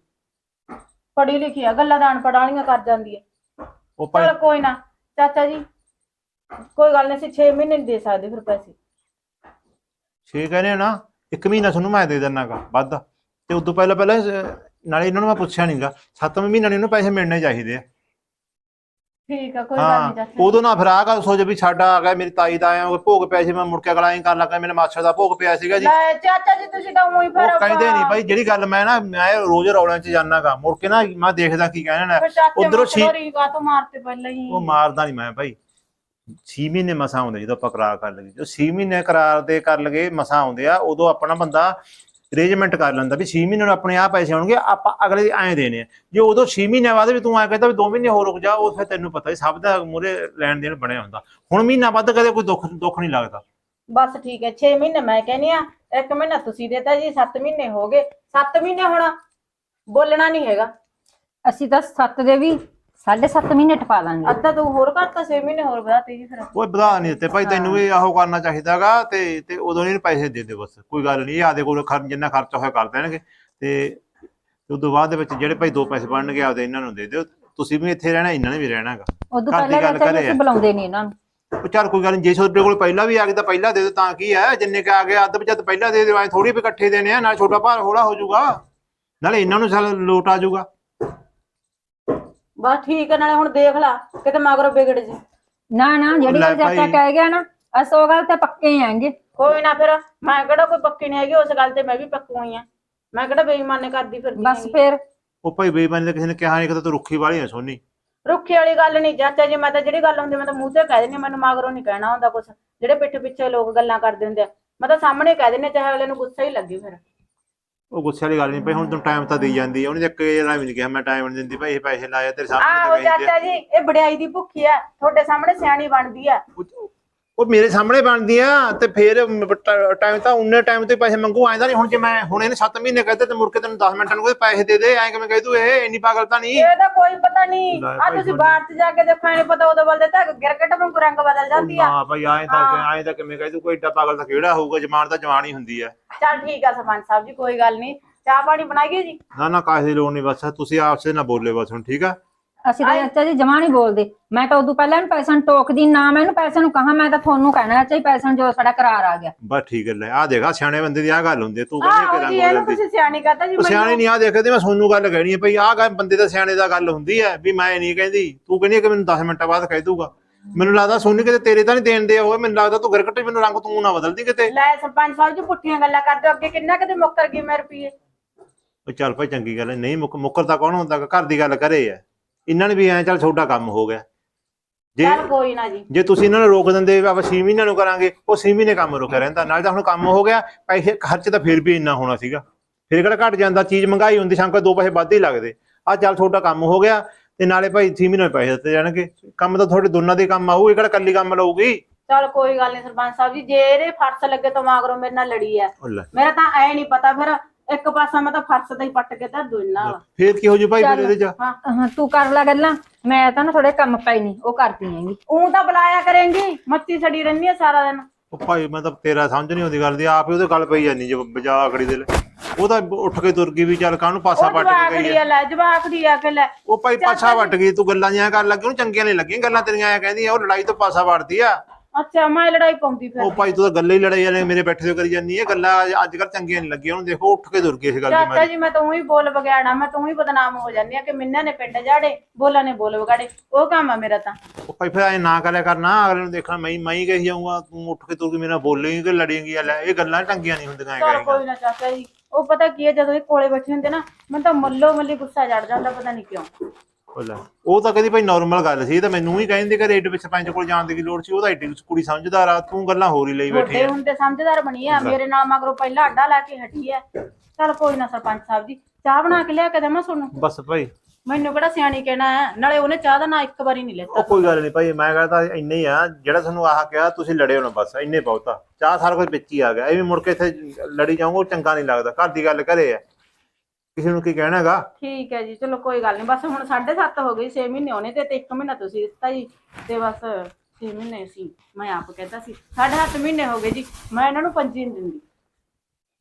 ਪੜ੍ਹੀ ਲਿਖੀ ਆ ਗੱਲਾਂ ਦਾਣ ਪੜਾਲੀਆਂ ਕਰ ਜਾਂਦੀ ਹੈ ਉਹ ਭਾਈ ਚਲ ਕੋਈ ਨਾ ਚਾਚਾ ਜੀ ਕੋਈ ਗੱਲ ਨਹੀਂ ਅਸੀਂ 6 ਮਹੀਨੇ ਨਹੀਂ ਦੇ ਸਕਦੇ ਫਿਰ ਪੈਸੇ। ਛੇ ਕਹਿੰਦੇ ਨਾ ਇੱਕ ਮਹੀਨਾ ਤੁਹਾਨੂੰ ਮੈਂ ਦੇ ਦਿੰਨਾਗਾ ਵੱਧ। ਤੇ ਉਦੋਂ ਪਹਿਲਾਂ ਪਹਿਲਾਂ ਅਹ, ਨਾਲੇ ਇਹਨਾਂ ਨੂੰ ਮੈਂ ਪੁੱਛਿਆ ਨਹੀਂਗਾ ਸੱਤਵੇਂ ਮਹੀਨੇ ਨੂੰ ਇਹਨੂੰ ਪੈਸੇ ਮਿਲਣੇ ਚਾਹੀਦੇ ਆ। ਠੀਕ ਆ ਕੋਈ ਗੱਲ ਹਾਂ ਨਹੀਂ ਚਾਚਾ ਉਦੋਂ ਨਾ ਫਿਰ ਆਹ ਗੱਲ ਸੋਚ ਵੀ ਸਾਡਾ ਆ ਗਿਆ ਮੇਰੀ ਤਾਈ ਦਾ ਆਇਆ ਉਹ ਭੋਗ ਪਿਆ ਸੀ ਮੈਂ ਮੁੜ ਕੇ ਅਗਲਾ ਐਂ ਕਰਨ ਲੱਗਾ ਮੇਰੇ ਮਾਸੜ ਦਾ ਭੋਗ ਪਿਆ ਸੀਗਾ ਜੀ। ਲੈ ਚਾਚਾ ਜੀ ਤੁਸੀਂ ਤਾਂ ਉਹੀ ਫਿਰ ਉਹ ਕਹਿੰਦੇ ਨਹੀਂ ਭਾਈ ਜਿਹੜੀ ਗੱਲ ਮੈਂ ਨਾ ਮੈਂ ਰੋਜ਼ ਰੌਲਿਆਂ 'ਚ ਜਾਣਾਗਾ ਮੁੜ ਕੇ ਨਾ ਮੈਂ ਦੇਖਦਾ ਕੀ ਕਹਿਣਾ ਚਾਚੇ ਉੱਧਰੋਂ ਛੀ- ਮੋਟਰੀ ਕਾ ਤੋਂ ਮਾਰਤੇ ਪਹਿਲਾਂ ਹੀ। ਉਹ ਮਾਰਦਾ ਨਹੀਂ ਮੈਂ ਭਾਈ 6 ਮਹੀਨੇ ਮਸਾਂ ਆਉਂਦੇ ਜਦੋਂ ਆਪਾਂ ਕਰਾਰ ਕਰ ਲਈਏ। ਜੋ 6 ਮਹੀਨੇ ਕਰਾਰ ਦੇ ਕਰ ਲਗੇ ਮਸਾਂ ਆਉਂਦੇ ਆ ਉਦੋਂ ਆਪਣਾ ਬੰਦਾ ਅਰੇਂਜਮੈਂਟ ਕਰ ਲੈਂਦਾ ਵੀ 6 ਮਹੀਨੇ ਨੂੰ ਆਪਣੇ ਆ ਪੈਸੇ ਆਉਣਗੇ ਆਪਾਂ ਅਗਲੇ ਦੇ ਐਂ ਦੇਣੇ ਆ। ਜੇ ਉਦੋਂ 6 ਮਹੀਨੇ ਬਾਅਦ ਵੀ ਤੂੰ ਐਂ ਕਹਿੰਦਾ ਵੀ 2 ਮਹੀਨੇ ਹੋਰ ਰੁਕ ਜਾ ਉਹ ਫਿਰ ਤੈਨੂੰ ਪਤਾ ਹੀ ਸਭ ਦਾ ਮੂਰੇ ਲੈਣ ਦੇਣ ਬਣਿਆ ਹੁੰਦਾ। ਹੁਣ ਮਹੀਨਾ ਵੱਧ ਕਦੇ ਕੋਈ ਦੁੱਖ ਦੁੱਖ ਨਹੀਂ ਲੱਗਦਾ। ਬਸ ਠੀਕ ਹੈ 6 ਮਹੀਨੇ ਮੈਂ ਕਹਿੰਨੀ ਆ ਇੱਕ ਮਹੀਨਾ ਤੁਸੀਂ ਦੇਤਾ ਜੀ 7 ਮਹੀਨੇ ਹੋ ਗਏ। 7 ਮਹੀਨੇ ਹੁਣ ਬੋਲਣਾ ਨਹੀਂ ਹੈਗਾ। ਅਸੀਂ ਤਾਂ 7 ਦੇ ਵੀ 7.5 ਮਹੀਨੇ ਟਪਾ ਦਾਂਗੇ ਅੱਧਾ ਤੂੰ ਹੋਰ ਕਰਤਾ 6 ਮਹੀਨੇ ਹੋਰ ਵਧਾਤੇ ਜੀ ਫਿਰ। ਉਹ ਵਧਾ ਨਹੀਂ ਦਿੱਤੇ ਭਾਈ ਤੈਨੂੰ ਵੀ ਆਹੋ ਕਰਨਾ ਚਾਹੀਦਾਗਾ ਤੇ ਤੇ ਉਦੋਂ ਨਹੀਂ ਪੈਸੇ ਦੇ ਦੇ ਬਸ। ਕੋਈ ਗੱਲ ਨਹੀਂ ਆਦੇ ਕੋਲ ਖਰ ਜਿੰਨਾ ਖਰਚਾ ਹੋਇਆ ਕਰ ਦੇਣਗੇ। ਤੇ ਉਦੋਂ ਬਾਅਦ ਦੇ ਵਿੱਚ ਜਿਹੜੇ ਭਾਈ ਦੋ ਪੈਸੇ ਬਣਨਗੇ ਆਪਦੇ ਇਹਨਾਂ ਨੂੰ ਦੇ ਦਿਓ। ਤੁਸੀਂ ਵੀ ਇੱਥੇ ਰਹਿਣਾ ਇਹਨਾਂ ਨੇ ਵੀ ਰਹਿਣਾਗਾ। ਉਦੋਂ ਪਹਿਲਾਂ ਗੱਲ ਕਰੇ ਬੁਲਾਉਂਦੇ ਨਹੀਂ ਇਹਨਾਂ ਨੂੰ। ਉਹ ਚੱਲ ਕੋਈ ਗੱਲ ਨਹੀਂ ਜੇ ਤੁਹਾਡੇ ਕੋਲ ਪਹਿਲਾਂ ਵੀ ਆ ਗਏ ਤਾਂ ਪਹਿਲਾਂ ਦੇ ਦਿਓ ਤਾਂ ਕੀ ਹੈ? ਜਿੰਨੇ ਕ ਆ ਗਏ ਅੱਧ ਬਚਤ ਪਹਿਲਾਂ ਦੇ ਦਿਓ ਐ ਥੋੜੀ ਵੀ ਇਕੱਠੇ ਦੇਣੇ ਆ ਨਾਲ ਛੋਟਾ ਭਾਰ ਹੌਲਾ ਹੋ ਜਾਊਗਾ। ਨਾਲੇ ਇਹਨਾਂ ਨੂੰ ਸਾਲ ਲੋਟ ਆ ਜਾਊਗਾ। ਬਸ ਠੀਕ ਹੈ ਨਾਲੇ ਹੁਣ ਦੇਖ ਲਾ ਕਿਤੇ ਮਗਰੋਂ ਵਿਗੜ ਜੇ। ਨਾ ਨਾ ਜਿਹੜੀ ਗੱਲ ਚਾਚਾ। ਕਹਿ ਗਿਆ ਨਾ ਅਸੀਂ ਉਹ ਗੱਲ ਤੇ ਪੱਕੇ ਹੀ ਆਂਗੇ। ਕੋਈ ਨਾ ਫਿਰ ਮੈਂ ਕਿਹੜਾ ਕੋਈ ਪੱਕੀ ਨਹੀਂ ਹੈਗੀ ਉਸ ਗੱਲ ਤੇ ਮੈਂ ਵੀ ਪੱਕੂ ਹੀ ਆ। ਮੈਂ ਕਿਹੜਾ ਬੇਈਮਾਨੇ ਕਰਦੀ ਫਿਰਦੀ ਬਸ ਹੈਗੀ। ਫਿਰ। ਉਹ ਭਾਈ ਬੇਈਮਾਨੀ ਤਾਂ ਕਿਸੇ ਨੇ ਕਿਹਾ ਨਹੀਂ ਕਿ ਤੂੰ ਰੁੱਖੀ ਵਾਲੀ ਹੈ ਸੋਨੀ। ਰੁੱਖੀ ਵਾਲੀ ਗੱਲ ਨਹੀਂ ਚਾਚਾ ਜੀ ਮੈਂ ਤਾਂ ਜਿਹੜੀ ਗੱਲ ਹੁੰਦੀ ਮੈਂ ਤਾਂ ਮੂੰਹ ਤੇ ਕਹਿ ਦਿੰਦੀ ਹਾਂ, ਮੈਨੂੰ ਮਗਰੋਂ ਨਹੀਂ ਕਹਿਣਾ ਹੁੰਦਾ ਕੁਛ। ਜਿਹੜੇ ਪਿੱਠ ਪਿੱਛੇ ਲੋਕ ਗੱਲਾਂ ਕਰਦੇ ਹੁੰਦੇ ਆ ਮੈਂ ਤਾਂ ਸਾਹਮਣੇ ਕਹਿ ਦਿੰਦੀ ਹਾਂ, ਚਾਹੇ ਅਗਲੇ ਨੂੰ ਗੁੱਸਾ ਹੀ ਲੱਗੇ ਫਿਰ। ਉਹ ਗੁੱਸੇ ਵਾਲੀ ਗੱਲ ਨਹੀਂ ਭਾਈ ਹੁਣ ਤੈਨੂੰ ਟਾਈਮ ਤਾਂ ਦੇਈ ਜਾਂਦੀ ਹੈ ਉਹਨੇ ਇੱਕ ਵੀ ਨਹੀਂ ਕਿਹਾ ਮੈਂ ਟਾਈਮ ਨਹੀਂ ਦਿੰਦੀ ਭਾਈ ਇਹ ਪੈਸੇ ਲਾਇਆ ਤੇਰੇ ਆਹੋ ਸਾਹਮਣੇ ਤਾਂ ਚਾਚਾ ਜੀ ਇਹ ਵਡਿਆਈ ਦੀ ਭੁੱਖੀ ਆ ਤੁਹਾਡੇ ਸਾਹਮਣੇ ਸਿਆਣੀ ਬਣਦੀ ਆ। ਉਹ ਮੇਰੇ ਸਾਹਮਣੇ ਬਣਦੀ ਆ ਤੇ ਫਿਰ ਟਾਈਮ ਤਾਂ ਉਨੇ ਟਾਈਮ ਤੇ ਪੈਸੇ ਮੰਗੂ। ਆਇਂਦਾ ਨਹੀਂ ਹੁਣ ਜੇ ਮੈਂ ਹੁਣ ਇਹਨੇ 7 ਮਹੀਨੇ ਕਹਤੇ ਤੇ ਮੁੜ ਕੇ ਤੈਨੂੰ 10 ਮਿੰਟਾਂ ਨੂੰ ਕੋਈ ਪੈਸੇ ਦੇ ਦੇ ਐਂ ਕਿਵੇਂ ਕਹਿ ਤੂੰ ਇਹ? ਇੰਨੀ ਪਾਗਲ ਤਾਂ ਨਹੀਂ। ਇਹਦਾ ਕੋਈ ਪਤਾ ਨਹੀਂ। ਆ ਤੁਸੀਂ ਬਾਹਰ ਚ ਜਾ ਕੇ ਦੇਖੋ ਨਹੀਂ ਪਤਾ ਉਦੋਂ ਬਲਦੇ ਤਾਂ ਗਿਰਕਟ ਨੂੰ ਰੰਗ ਬਦਲ ਜਾਂਦੀ ਆ। ਨਾ ਭਾਈ ਐਂ ਤਾਂ ਐਂ ਤਾਂ ਕਿਵੇਂ ਕਹਿ ਤੂੰ ਕੋਈ ਏਡਾ ਪਾਗਲ ਤਾਂ ਕਿਹੜਾ ਹੋਊਗਾ? ਜਮਾਨ ਤਾਂ ਜਵਾਨ ਹੀ ਹੁੰਦੀ ਆ। ਚੱਲ ਠੀਕ ਆ ਸਰਪੰਚ ਸਾਹਿਬ ਜੀ ਕੋਈ ਗੱਲ ਨਹੀਂ। ਚਾਹ ਪਾਣੀ ਬਣਾਈਏ ਜੀ? ਨਾ ਨਾ ਕਾਹੇ ਦੀ ਲੋੜ ਨਹੀਂ ਬਸ। ਤੁਸੀਂ ਆਪਸ ਨਾ ਬੋਲੇ ਬਸ ਹੁਣ ਠੀਕ ਆ? ਅਸੀਂ ਤਾਂ ਚਾਚਾ ਜੀ ਜਮਾ ਨਹੀਂ ਬੋਲਦੇ। ਮੈਂ ਤਾਂ ਉਦੋਂ ਪਹਿਲਾਂ ਇਹਨੂੰ ਪੈਸੇ ਨੂੰ ਟੋਕਦੀ ਨਾ ਮੈਂ ਇਹਨੂੰ ਪੈਸੇ ਨੂੰ ਕਹਾ ਮੈਂ ਤਾਂ ਤੁਹਾਨੂੰ ਕਹਿਣਾ ਚਾਹੀ ਪੈਸੇ ਨੂੰ ਜੋ ਸਾਡਾ ਕਰਾਰ ਆ ਗਿਆ। ਬਸ ਠੀਕ ਹੈ। ਲੈ ਆ ਦੇਖਾ ਸਿਆਣੇ ਬੰਦੇ ਦੀ ਆ ਗੱਲ ਹੁੰਦੀ ਆ, ਤੂੰ ਕਹਿੰਦੀ ਕਿ ਆਹੋ ਰੰਗ ਜੀ ਇਹਨੂੰ ਤੁਸੀਂ ਸਿਆਣੀ ਕਹਤਾ ਜੀ ਉਹ ਸਿਆਣੇ ਨਹੀਂ ਆ ਦੇਖਦੇ ਮੈਂ ਸੋਨੂੰ ਗੱਲ ਕਹਿਣੀ ਹੈ। ਭਈ ਆਹ ਗੱਲ ਬੰਦੇ ਦਾ ਸਿਆਣੇ ਦਾ ਗੱਲ ਹੁੰਦੀ ਹੈ ਵੀ ਮੈਂ ਨਹੀਂ ਕਹਿੰਦੀ। ਤੂੰ ਕਹਿੰਦੀ ਹੈ ਕਿ ਮੈਨੂੰ 10 ਮਿੰਟਾਂ ਬਾਅਦ ਕਹਿ ਦੂਗਾ ਮੈਨੂੰ ਲੱਗਦਾ ਸੋਨੀ ਕਿਤੇ ਤੇਰੇ ਤਾਂ ਨਹੀਂ ਦੇਣ ਦੇ ਹੋਏ ਮੈਨੂੰ ਲੱਗਦਾ ਤੂੰ ਗਿਰਕਟ ਮੈਨੂੰ ਰੰਗ ਤੂੰ ਨਾ ਬਦਲਦੀ ਕਿਤੇ। ਲੈ ਸਰਪੰਚ ਸਾਹਿਬ ਜੀ ਪੁੱਠੀਆਂ ਗੱਲਾਂ ਕਰਦੇ ਹੋ, ਅੱਗੇ ਕਿੰਨਾ ਕਦੇ ਮੁੱਕਰ ਗਈ ਮੇਰੇ ਰੁਪਈਏ? ਉਹ ਚੱਲ ਭਾਈ ਚੰਗੀ ਗੱਲ ਹੈ। ਨਹੀਂ ਮੁੱਕ ਮੁੱਕਰ ਤਾਂ ਕੌਣ ਹੁੰਦਾ? ਗਾ, ਘਰ ਦੀ ਗੱਲ ਕਰੇ ਆ। ਇਹਨਾਂ ਨੇ ਵੀ ਐਂ ਚੱਲ ਛੋਟਾ ਕੰਮ ਹੋ ਗਿਆ। ਜੇ ਚੱਲ ਕੋਈ ਨਾ ਜੀ। ਜੇ ਤੁਸੀਂ ਇਹਨਾਂ ਨੂੰ ਰੋਕ ਦਿੰਦੇ ਵੀ ਆਪਾਂ 6 ਮਹੀਨਿਆਂ ਨੂੰ ਕਰਾਂਗੇ ਉਹ 6 ਮਹੀਨੇ ਕੰਮ ਰੁਕਿਆ ਰਹਿੰਦਾ। ਨਾਲ ਤਾਂ ਹੁਣ ਕੰਮ ਹੋ ਗਿਆ ਪੈਸੇ ਖਰਚ ਤਾਂ ਫਿਰ ਵੀ ਇੰਨਾ ਹੋਣਾ ਸੀਗਾ। ਫਿਰ ਕਿਹੜਾ ਘਟ ਜਾਂਦਾ ਚੀਜ਼ ਮਹਿੰਗਾਈ ਹੁੰਦੀ ਸ਼ੰਕਾ ਦੋ ਪੈਸੇ ਵੱਧ ਹੀ ਲੱਗਦੇ। ਆ ਚੱਲ ਤੁਹਾਡਾ ਕੰਮ ਹੋ ਗਿਆ ਤੇ ਨਾਲੇ ਭਾਈ 6 ਮਹੀਨੇ ਪੈਸੇ ਦਿੱਤੇ ਜਾਣਗੇ। ਕੰਮ ਤਾਂ ਤੁਹਾਡੇ ਦੋਨਾਂ ਦੇ ਕੰਮ ਆਊ ਇਹ ਕਿਹੜਾ ਕੱਲੀ ਕੰਮ ਲਊਗੀ? ਚੱਲ ਕੋਈ ਗੱਲ ਨਹੀਂ ਸਰਪੰਚ ਸਾਹਿਬ ਜੀ ਜੇ ਇਹਦੇ ਫਰਸ ਲੱਗੇ ਤਾਂ ਮਾਗਰੋਂ ਮੇਰੇ ਨਾਲ ਲੜੀ ਉਹ ਲੈ। ਮੇਰਾ ਤਾਂ ਐ ਨਹੀਂ ਪਤਾ ਫਿਰ ਇੱਕ ਪਾਸਾ ਮੈਂ ਤਾਂ ਫਰਸ ਦਾ ਹੀ ਪੱਟ ਕੇ ਤਾਂ ਦੋਨਾਂ ਵਾ। ਫੇਰ ਕੀ ਹੋ ਜੂ ਭਾਈ ਫਿਰ। ਇਹਦੇ ਚ? ਹਾਂ। ਹਾਂ ਤੂੰ ਕਰ ਲੈ ਗੱਲਾਂ। ਮੈਂ ਤਾਂ ਨਾ ਥੋੜੇ ਕੰਮ ਪਈ ਨਹੀਂ ਉਹ ਕਰਦੀ ਹੈਗੀ। ਉਹ ਤਾਂ ਬੁਲਾਇਆ ਕਰੇਂਗੀ ਮੱਤੀ ਸੜੀ ਰਹਿੰਦੀ ਆ ਸਾਰਾ ਦਿਨ। ਉਹ ਭਾਈ ਮੈਂ ਤਾਂ ਤੇਰਾ ਸਮਝ ਨਹੀਂ ਆਉਂਦੀ ਗੱਲ ਦੀ ਆਪ ਹੀ ਉਹਦੇ ਗੱਲ ਪਈ ਜਾਂਦੀ ਜੇ ਬਜਾ ਆਖੜੀ ਦੇ ਲੈ। ਉਹ ਤਾਂ ਉੱਠ ਕੇ ਤੁਰ ਗਈ ਵੀ ਚੱਲ ਕਾਹਨੂੰ ਪਾਸਾ ਉਹ ਵੱਟ ਕੇ ਜਵਾਕ ਗਈ ਦੀ ਹੈ ਆ ਲੈ ਜਵਾਕ ਦੀ ਆ ਕੇ ਲੈ। ਉਹ ਭਾਈ ਪਾਸਾ ਵੱਟ ਗਈ ਤੂੰ ਗੱਲਾਂ ਜਿਹੀਆਂ ਕਰਨ ਲੱਗੀ ਉਹਨੂੰ ਚੰਗੀਆਂ ਨਹੀਂ ਲੱਗੀਆਂ ਗੱਲਾਂ ਤੇਰੀਆਂ ਐ ਕਹਿੰਦੀ ਆ ਉਹ ਲੜਾਈ ਤੋਂ ਪਾਸਾ ਵੜਦੀ ਆ। ਅੱਛਾ ਮੈਂ ਲੜਾਈ ਪਾਉਂਦੀ ਫਿਰ। ਉਹ ਭਾਈ ਤੂੰ ਤਾਂ ਗੱਲਾਂ ਹੀ ਲੜਾਈ ਜਾਂਦੇ ਮੇਰੇ ਬੈਠੇ ਤੇ ਕਰੀ ਜਾਂਦੀ ਹੈ ਗੱਲਾਂ ਅੱਜ ਕੱਲ ਚੰਗੀਆਂ ਨਹੀਂ ਲੱਗੀਆਂ ਉਹਨੂੰ ਦੇਖੋ ਉੱਠ ਕੇ ਤੁਰ ਗਈ ਇਸ ਗੱਲ ਦੀ ਚਾਚਾ ਮੈਂ ਜੀ ਮੈਂ ਤਾਂ ਉਹੀ ਬੋਲ ਵਿਗਾੜਾ ਮੈਂ ਤਾਂ ਉਹੀ ਬਦਨਾਮ ਹੋ ਜਾਂਦੀ ਆ ਕਿ ਮਿੰਨਾ ਨੇ ਪਿੰਡ ਜਾੜੇ ਬੋਲਾ ਨੇ ਬੋਲ ਵਿਗਾੜੇ ਉਹ ਕੰਮ ਆ ਮੇਰਾ ਤਾਂ। ਉਹ ਭਾਈ ਫਿਰ ਐ ਨਾ ਕਰਿਆ ਕਰਨਾ ਅਗਲੇ ਨੂੰ ਦੇਖਣਾ ਮੈਂ ਹੀ- ਮੈਂ ਹੀ ਕਹੀ ਜਾਊਂਗਾ ਤੂੰ ਉੱਠ ਕੇ ਤੁਰ ਕੇ ਮੇਰੇ ਨਾਲ ਬੋਲੇਂਗੀ ਕਿ ਲੜੇਂਗੀ ਆ ਲੈ ਇਹ ਗੱਲਾਂ ਟੰਗੀਆਂ ਨਹੀਂ ਹੁੰਦੀਆਂ ਚਲ ਕਹੇਗਾ ਕੋਈ ਨਾ ਚਾਚਾ ਜੀ ਉਹ ਪਤਾ ਕੀ ਹੈ ਜਦੋਂ ਇਹ ਕੋਲੇ ਬੈਠੇ ਹੁੰਦੇ ਨਾ ਮੈਨੂੰ ਤਾਂ ਮੱਲੋ ਮੱਲੀ ਗੁੱਸਾ ਚੜ ਜਾਂਦਾ ਪਤਾ ਨਹੀਂ ਕਿਉਂ। ਉਹ ਲੈ ਉਹ ਤਾਂ ਕਹਿੰਦੀ ਭਾਈ ਨਾਰਮਲ ਗੱਲ ਸੀ ਇਹ ਤਾਂ ਮੈਨੂੰ ਹੀ ਕਹਿੰਦੇ ਕਿ ਰੇਡ ਵਿੱਚ ਸਰਪੰਚ ਕੋਲ ਜਾਣ ਦੀ ਕੀ ਲੋੜ ਸੀ ਉਹ ਤਾਂ ਐਡੀ ਕੁੜੀ ਸਮਝਦਾਰ ਆ ਤੂੰ ਗੱਲਾਂ ਹੋਰ ਹੀ ਲਈ ਬੈਠੀ ਵੱਡੇ ਆ। ਹੁੰਦੇ ਸਮਝਦਾਰ ਬਣੀ ਆ ਮੇਰੇ ਨਾਲ ਮਗਰੋਂ ਪਹਿਲਾਂ ਅੱਡਾ ਲਾ ਕੇ ਹਟੀ ਆ। ਚਲ ਕੋਈ ਨਾ ਸਰਪੰਚ ਸਾਹਿਬ ਜੀ ਚਾਹ ਬਣਾ ਕੇ ਲਿਆ ਕੇ ਦੇਵਾਂ ਤੁਹਾਨੂੰ? ਬਸ ਭਾਈ। ਮੈਨੂੰ ਕਿਹੜਾ ਸਿਆਣੀ ਕਹਿਣਾ ਹੈ ਨਾਲੇ ਉਹਨੇ ਚਾਹ ਦਾ ਨਾਂ ਇੱਕ ਵਾਰੀ ਨਹੀਂ ਲੈਤਾ। ਉਹ ਕੋਈ ਗੱਲ ਨਹੀਂ ਭਾਈ ਮੈਂ ਕਹਿੰਦਾ ਇੰਨੇ ਹੀ ਆ ਜਿਹੜਾ ਤੁਹਾਨੂੰ ਆਹ ਕਿਹਾ ਤੁਸੀਂ ਲੜੇ ਹੋ ਨਾ ਬਸ ਇੰਨੇ ਬਹੁਤ। ਚਾਹ ਸਾਰਾ ਕੁਝ ਵਿੱਚ ਹੀ ਆ ਗਿਆ ਇਹ ਵੀ ਮੁੜ ਕੇ ਇੱਥੇ ਲੜੀ ਜਾਊਂਗਾ ਉਹ ਚੰਗਾ ਨਹੀਂ ਲੱਗਦਾ ਘਰ ਦੀ ਗੱਲ ਕਰੇ ਆ। ਕਿਸੇ ਨੂੰ ਕੀ ਕਹਿਣਾ ਹੈਗਾ? ਠੀਕ ਹੈ ਜੀ ਚਲੋ ਕੋਈ ਗੱਲ ਨਹੀਂ ਬਸ ਹੁਣ 7.5 ਹੋ ਗਈ 6 ਮਹੀਨੇ ਹੋਣੇ ਤੇ ਤੇ 1 ਮਹੀਨਾ ਤੁਸੀਂ ਦਿੱਤਾ ਜੀ ਤੇ ਬਸ 6 ਮਹੀਨੇ ਸੀ ਮੈਂ ਆਪ ਕਹਿੰਦਾ ਸੀ 7.5 ਮਹੀਨੇ ਹੋ ਗਏ ਜੀ ਮੈਂ ਇਹਨਾਂ ਨੂੰ ਪੰਜੀ ਨਹੀਂ ਦਿੰਦੀ।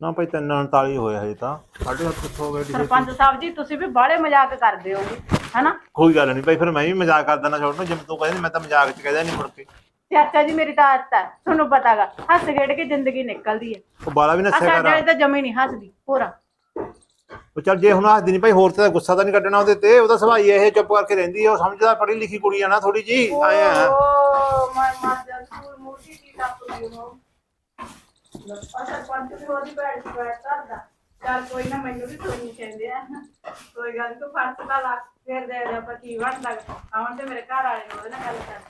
ਨਾ ਭਾਈ 339 ਹੋਇਆ ਹਜੇ ਤਾਂ। ਸਾਢੇ ਸੱਤ ਕਿੱਥੋਂ ਹੋ ਗਏ ਛੇਤੀ? ਸਰਪੰਚ ਸਾਹਿਬ ਜੀ ਤੁਸੀਂ ਵੀ ਬਾਹਲੇ ਮਜ਼ਾਕ ਕਰਦੇ ਹੋਗੇ ਹਨਾ? ਕੋਈ ਗੱਲ ਨਹੀਂ ਭਾਈ ਫਿਰ ਮੈਂ ਵੀ ਮਜ਼ਾਕ ਕਰਦਾ ਨਾ ਛੋੜ ਨੂੰ ਜਿਵੇਂ ਤੂੰ ਕਹਿੰਦੀ ਮੈਂ ਤਾਂ ਮਜ਼ਾਕ ਚ ਕਹਿੰਦਾ ਨਹੀਂ ਮੁੜ ਕੇ। ਚਾਚਾ ਜੀ ਮੇਰੀ ਤਾਂ ਆਦਤ ਹੈ ਤੁਹਾਨੂੰ ਪਤਾਗਾ ਹੱਸ ਖੇਡ ਕੇ ਜ਼ਿੰਦਗੀ ਨਿਕਲਦੀ ਹੈ। ਉਹ ਬਾਲਾ ਵੀ ਸਾਡੇ ਵਾਲੀ ਕਰ ਤਾਂ ਜਮੀ ਨਹੀਂ ਹੱਸਦੀ ਪੂਰਾ ਉਹ ਚੱਲ ਜੇ ਹੁਣ ਹੱਸਦੀ ਨਹੀਂ ਭਾਈ ਹੋਰ ਤੇ ਗੁੱਸਾ ਤਾਂ ਨਹੀਂ ਕੱਢਣਾ ਉਹਦੇ ਤੇ ਉਹਦਾ ਸੁਭਾਅ ਹੀ ਇਹ ਚੁੱਪ ਕਰਕੇ ਰਹਿੰਦੀ ਹੈ ਉਹ ਸਮਝਦਾ ਪੜ੍ਹੀ ਲਿਖੀ ਕੁੜੀ ਆ ਨਾ ਥੋੜੀ ਜੀ ਆਇਆ ਓ ਮੈਂ ਮਰ ਜਾ ਸਕੂਲ ਮੂਰਤੀ ਦੀ ਟੱਪ ਲਈ ਹੋ ਅਸਰ ਪੰਜ ਦੀ ਉਹਦੀ ਭੈਣ ਦੀ ਭੈਣ ਕਰਦਾ ਚੱਲ ਕੋਈ ਨਾ ਮੈਨੂੰ ਵੀ ਸੁਣਨੀ ਕਹਿੰਦੇ ਆ। ਕੋਈ ਗੱਲ ਨੀ, ਤੂੰ ਫ਼ਰਕ ਤਾਂ ਲਾ ਫੇਰ ਦੇ ਦੇ ਆਪਾਂ ਕੀ ਬਣਦਾ। ਆਉਣ ਤੇ ਮੇਰੇ ਘਰ ਵਾਲੇ ਨੂੰ ਉਹਦੇ ਨਾਲ ਗੱਲ ਕਰ।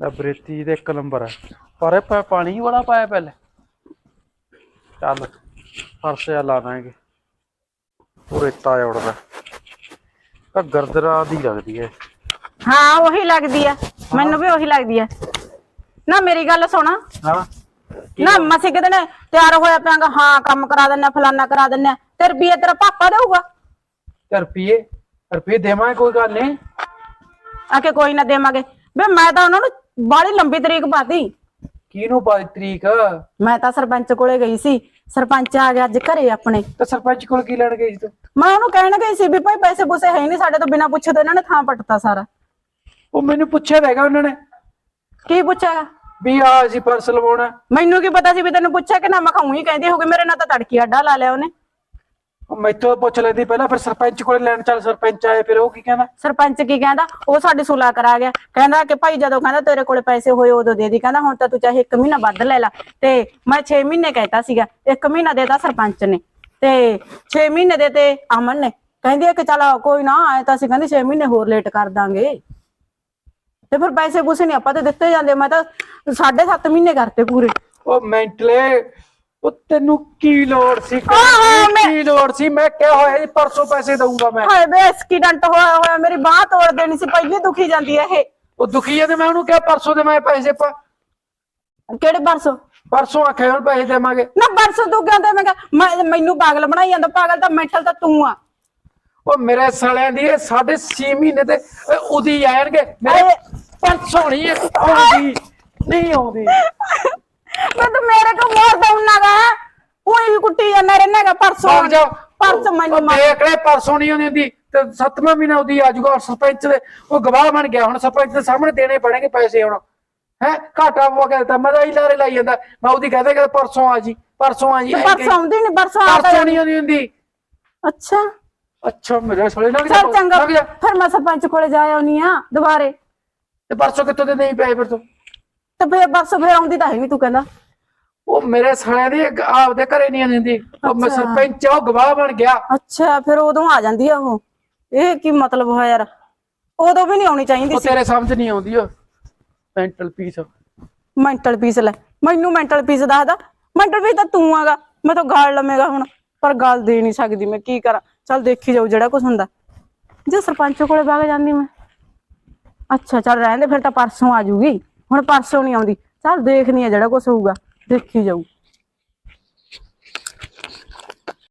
ਲੈ ਬਰੇਤੀ ਦੇ ਇੱਕ ਨੰਬਰ ਹੈ ਪਰ ਇਹ ਪਾ- ਪਾਣੀ ਵਾਲਾ ਪਾਇਆ ਪਹਿਲੇ। ਚੱਲ ਫਰਸ਼ ਆ ਲਾ ਦਾਂਗੇ। ਪੂਰੇ ਤਾ ਉੜਦਾ। ਆ ਗਰਦਰਾ ਦੀ ਲੱਗਦੀ ਹੈ ਹਾਂ ਉਹੀ ਲੱਗਦੀ ਆ ਮੈਨੂੰ ਵੀ ਉਹੀ ਲੱਗਦੀ ਆ ਨਾ ਮੇਰੀ ਗੱਲ ਸੁਣ। ਹਾਂ। ਨਾ ਮਸੇ ਕਿਤੇ ਨੇ ਤਿਆਰ ਹੋਇਆ ਪਿਆਗਾ। ਹਾਂ ਕੰਮ ਕਰਾ ਦਿੰਨਾ ਫਲਾਨਾ ਕਰਾ ਦਿੰਨਾ। ਤੇ ਰੁਪਈਏ ਤੇਰਾ ਪਾਪਾ ਦੇਊਗਾ। ਤੇ ਰੁਪਈਏ ਰੁਪਈਏ ਦੇਵਾਂਗੇ ਕੋਈ ਗੱਲ ਨਹੀਂ ਆ ਕੇ ਕੋਈ ਨਾ ਦੇਵਾਂਗੇ। ਵੇ ਮੈਂ ਤਾਂ ਉਹਨਾਂ ਨੂੰ ਬਾਹਲੀ ਲੰਬੀ ਤਰੀਕ ਪਾਤੀ। ਕਿਹਨੂੰ ਬਾਈ ਤਰੀਕ? ਮੈਂ ਤਾਂ ਸਰਪੰਚ ਕੋਲੇ ਗਈ ਸੀ। ਸਰਪੰਚ ਆ ਗਿਆ ਅੱਜ ਘਰੇ ਆਪਣੇ। ਤੇ ਸਰਪੰਚ ਕੋਲ ਕੀ ਲੈਣ ਗਈ ਸੀ? ਤੂੰ ਮੈਂ ਉਹਨੂੰ ਕਹਿਣ ਗਈ ਸੀ ਵੀ ਭਾਈ ਪੈਸੇ ਪੂਸੇ ਹੈ ਨਹੀਂ ਸਾਡੇ ਤੋਂ ਬਿਨਾਂ ਪੁੱਛੇ ਤੋਂ ਇਹਨਾਂ ਨੇ ਥਾਂ ਪੱਟਤਾ ਸਾਰਾ। ਉਹ ਮੈਨੂੰ ਪੁੱਛਿਆ ਤਾਂ ਹੈਗਾ ਉਹਨਾਂ ਨੇ। ਕੀ ਪੁੱਛਿਆ? ਵੀ ਆ ਅਸੀਂ ਪਰਸ ਲਵਾਉਣਾ। ਮੈਨੂੰ ਕੀ ਪਤਾ ਸੀ ਵੀ ਤੈਨੂੰ ਪੁੱਛਿਆ ਕਿ ਨਾ ਮੈਂ ਹੀ ਕਹਿੰਦੀ ਹੋਗੀ ਮੇਰੇ ਨਾਲ ਤਾਂ ਤੜਕੀ ਅੱਡਾ ਲਾ ਲਿਆ ਉਹਨੇ। ਉਹ ਮੈਥੋਂ ਪੁੱਛ ਲੈਂਦੀ ਪਹਿਲਾਂ ਫਿਰ ਸਰਪੰਚ ਕੋਲੇ ਲੈਣ ਚੱਲ ਸਰਪੰਚ ਆਏ ਫਿਰ ਉਹ ਕੀ ਕਹਿੰਦਾ? ਸਰਪੰਚ ਕੀ ਕਹਿੰਦਾ? ਉਹ ਸਾਡੀ ਸੁਲਾ ਕਰਾ ਗਿਆ। ਕਹਿੰਦਾ ਕਿ ਭਾਈ ਜਦੋਂ ਕਹਿੰਦਾ ਤੇਰੇ ਕੋਲੇ ਪੈਸੇ ਹੋਏ ਉਦੋਂ ਦੇ ਦੀ। ਕਹਿੰਦਾ ਹੁਣ ਤਾਂ ਤੂੰ ਚਾਹੇ 1 ਮਹੀਨਾ ਵੱਧ ਲੈ ਲੈ। ਤੇ ਮੈਂ 6 ਮਹੀਨੇ ਕਹਿਤਾ ਸੀਗਾ 1 ਮਹੀਨਾ ਦੇਤਾ ਸਰਪੰਚ ਨੇ। ਤੇ 6 ਮਹੀਨੇ ਦੇ ਤੇ ਅਮਨ ਨੇ। ਕਹਿੰਦੀ ਆ ਕਿ ਚਲ ਕੋਈ ਨਾ ਆਏ ਤਾਂ ਅਸੀਂ ਕਹਿੰਦੇ 6 ਮਹੀਨੇ ਹੋਰ ਲੇਟ ਕਰ ਦਾਂਗੇ। ਤੇ ਫਿਰ ਪੈਸੇ ਪੂਸੇ ਨਹੀਂ ਆਪਾਂ ਤੇ ਦਿੱਤੇ ਜਾਂਦੇ। ਮੈਂ ਤਾਂ 7.5 ਮਹੀਨੇ ਕਰਤੇ ਪੂਰੇ। ਉਹ ਮੈਂਟਲੇ ਉਹ ਤੈਨੂੰ ਕੀ ਲੋੜ ਸੀ ਕੀ ਕੀ ਲੋੜ ਸੀ? ਮੈਂ ਕਿਹਾ ਹੋਇਆ ਜੀ ਪਰਸੋਂ ਪੈਸੇ ਦਊਂਗਾ ਮੈਂ। ਹਾਏ ਬੇ ਐਕਸੀਡੈਂਟ ਹੋਇਆ ਹੋਇਆ ਮੇਰੀ ਬਾਹ ਤੋੜ ਦੇਣੀ ਸੀ ਪਹਿਲੇ ਦੁਖੀ ਜਾਂਦੀ ਹੈ ਇਹ। ਉਹ ਦੁਖੀ ਹੈ ਤੇ ਮੈਂ ਉਹਨੂੰ ਕਿਹਾ ਪਰਸੋਂ ਦੇ ਮੈਂ ਪੈਸੇ ਪਾ ਕਿਹੜੇ ਪਰਸੋਂ? ਪਰਸੋਂ ਆਖਿਆ ਹੁਣ ਪੈਸੇ ਦੇਵਾਂਗੇ। ਨਾ ਪਰਸੋਂ ਤੂੰ ਕਹਿੰਦਾ ਮੈਂ ਕਿਹਾ, ਮੈਂ ਮੈਨੂੰ ਪਾਗਲ ਬਣਾਈ ਜਾਂਦਾ ਪਾਗਲ ਤਾਂ ਮੈਂਟਲ ਤਾਂ ਤੂੰ ਆ। ਉਹ ਮੇਰੇ ਸਾਲਿਆਂ ਦੀ ਇਹ ਸਾਢੇ 6 ਮਹੀਨੇ ਤੇ ਇਹ ਉਦੀ ਆਣਗੇ। ਮੇਰੇ ਪਰਸੋਂ ਨਹੀਂ ਇਹ ਆਉਂਦੀ। ਨਹੀਂ ਆਉਂਦੀ। ਮੈਂ ਤੂੰ ਮੇਰੇ ਕੋ ਮੋਰ ਦਉਣਾਗਾ ਉਹੀ ਵੀ ਕੁੱਟੀ ਜਾਂਦਾ ਰਹਿਣਾਗਾ ਪਰਸੋਂ ਭਾਗ ਜਾ ਪਰਸੋਂ ਮੈਨੂੰ ਉਹ ਮਾਰ। ਦੇਖ ਲੈ ਪਰਸੋਂ ਨਹੀਂ ਆਉਂਦੀ ਹੁੰਦੀ ਤੇ ਸੱਤਵਾਂ ਮਹੀਨਾ ਉਹਦੀ ਆ ਜਾਊਗਾ ਸਰਪੰਚ ਦੇ ਉਹ ਗਵਾਹ ਬਣ ਗਿਆ। ਹੁਣ ਸਰਪੰਚ ਦੇ ਸਾਹਮਣੇ ਦੇਣੇ ਪੈਣਗੇ ਪੈਸੇ ਹੁਣ। ਹੈ? ਘਾਟਾ ਪਵਾ ਕੇ ਦਿੱਤਾ। ਮੈਂ ਤਾਂ ਹੀ ਲਾਰੇ ਲਾਈ ਜਾਂਦਾ। ਮੈਂ ਉਹਦੀ ਕਹਦੇ ਕਿ ਪਰਸੋਂ ਆ ਜੀ ਪਰਸੋਂ ਆ ਜੀ। ਤੇ ਐਂ ਪਰਸੋਂ ਕਹੀ। ਆਉਂਦੀ ਨਹੀਂ ਪਰਸੋਂ ਆ ਪਰਸੋਂ ਨਹੀਂ ਆਉਂਦੀ ਹੁੰਦੀ। ਅੱਛਾ। ਅੱਛਾ ਮੇਰੇ ਸਾਲੇ ਲੱਗ ਜਾ। ਚੱਲ ਚੰਗਾ। ਲੱਗ ਜਾ। ਫਿਰ ਮੈਂ ਸਰਪੰਚ ਕੋਲੇ ਜਾ ਆਉਣੀ ਆ ਦੁਬਾਰੇ। ਤੇ ਪਰਸੋਂ ਕਿੱਥੋਂ ਦੇ ਨਹੀਂ ਪਏ ਫਿਰ ਤੂੰ? ਤੇ ਫਿਰ ਪਰਸੋਂ ਫਿਰ ਆਉਂਦੀ ਤਾਂ ਹੈ ਨਹੀਂ ਤੂੰ ਕਹਿੰਦਾ। ਉਹ ਮੇਰੇ ਸਾਲਿਆਂ ਦੀ ਇੱਕ ਆਪਦੇ ਘਰੇ ਨਹੀਂ ਆਉਂਦੀ ਉਹ ਮੈਂ ਅੱਛਾ। ਸਰਪੰਚ ਆ, ਉਹ ਗਵਾਹ ਬਣ ਗਿਆ। ਅੱਛਾ ਫਿਰ ਉਦੋਂ ਆ ਜਾਂਦੀ ਆ ਉਹ। ਇਹ ਕੀ ਮਤਲਬ ਹੋਇਆ ਯਾਰ? ਉਦੋਂ ਵੀ ਨਹੀਂ ਆਉਣੀ ਚਾਹੀਦੀ ਉਹ ਸੀ। ਤੇਰੇ ਸਮਝ ਨਹੀਂ ਆਉਂਦੀ ਉਹ। ਮੈਂਟਲ ਪੀਸ ਮੈਂਟਲ ਪੀਸ ਲੈ। ਮੈਨੂੰ ਮੈਂਟਲ ਪੀਸ ਦੱਸਦਾ ਮੈਂਟਲ ਪੀਸ ਤਾਂ ਤੂੰ ਆਗਾ। ਮੈਂ ਤਾਂ ਗਾਲ ਲਵੇਂਗਾ ਹੁਣ। ਪਰ ਗਾਲ ਦੇ ਨਹੀਂ ਸਕਦੀ ਮੈਂ ਕੀ ਕਰਾਂ? ਚੱਲ ਦੇਖੀ ਜਾਊ ਜਿਹੜਾ ਕੁਝ ਹੁੰਦਾ। ਜੇ ਸਰਪੰਚ ਕੋਲੇ ਵਗ ਜਾਂਦੀ ਮੈਂ। ਅੱਛਾ ਚੱਲ ਰਹਿਣ ਦੇ ਫਿਰ ਤਾਂ ਪਰਸੋਂ ਆ ਜੂਗੀ। ਹੁਣ ਪਰਸੋਂ ਨਹੀਂ ਆਉਂਦੀ। ਚੱਲ ਦੇਖਨੀ ਆ ਜਿਹੜਾ ਕੁਝ ਹੋਊਗਾ ਦੇਖੀ ਜਾਊ।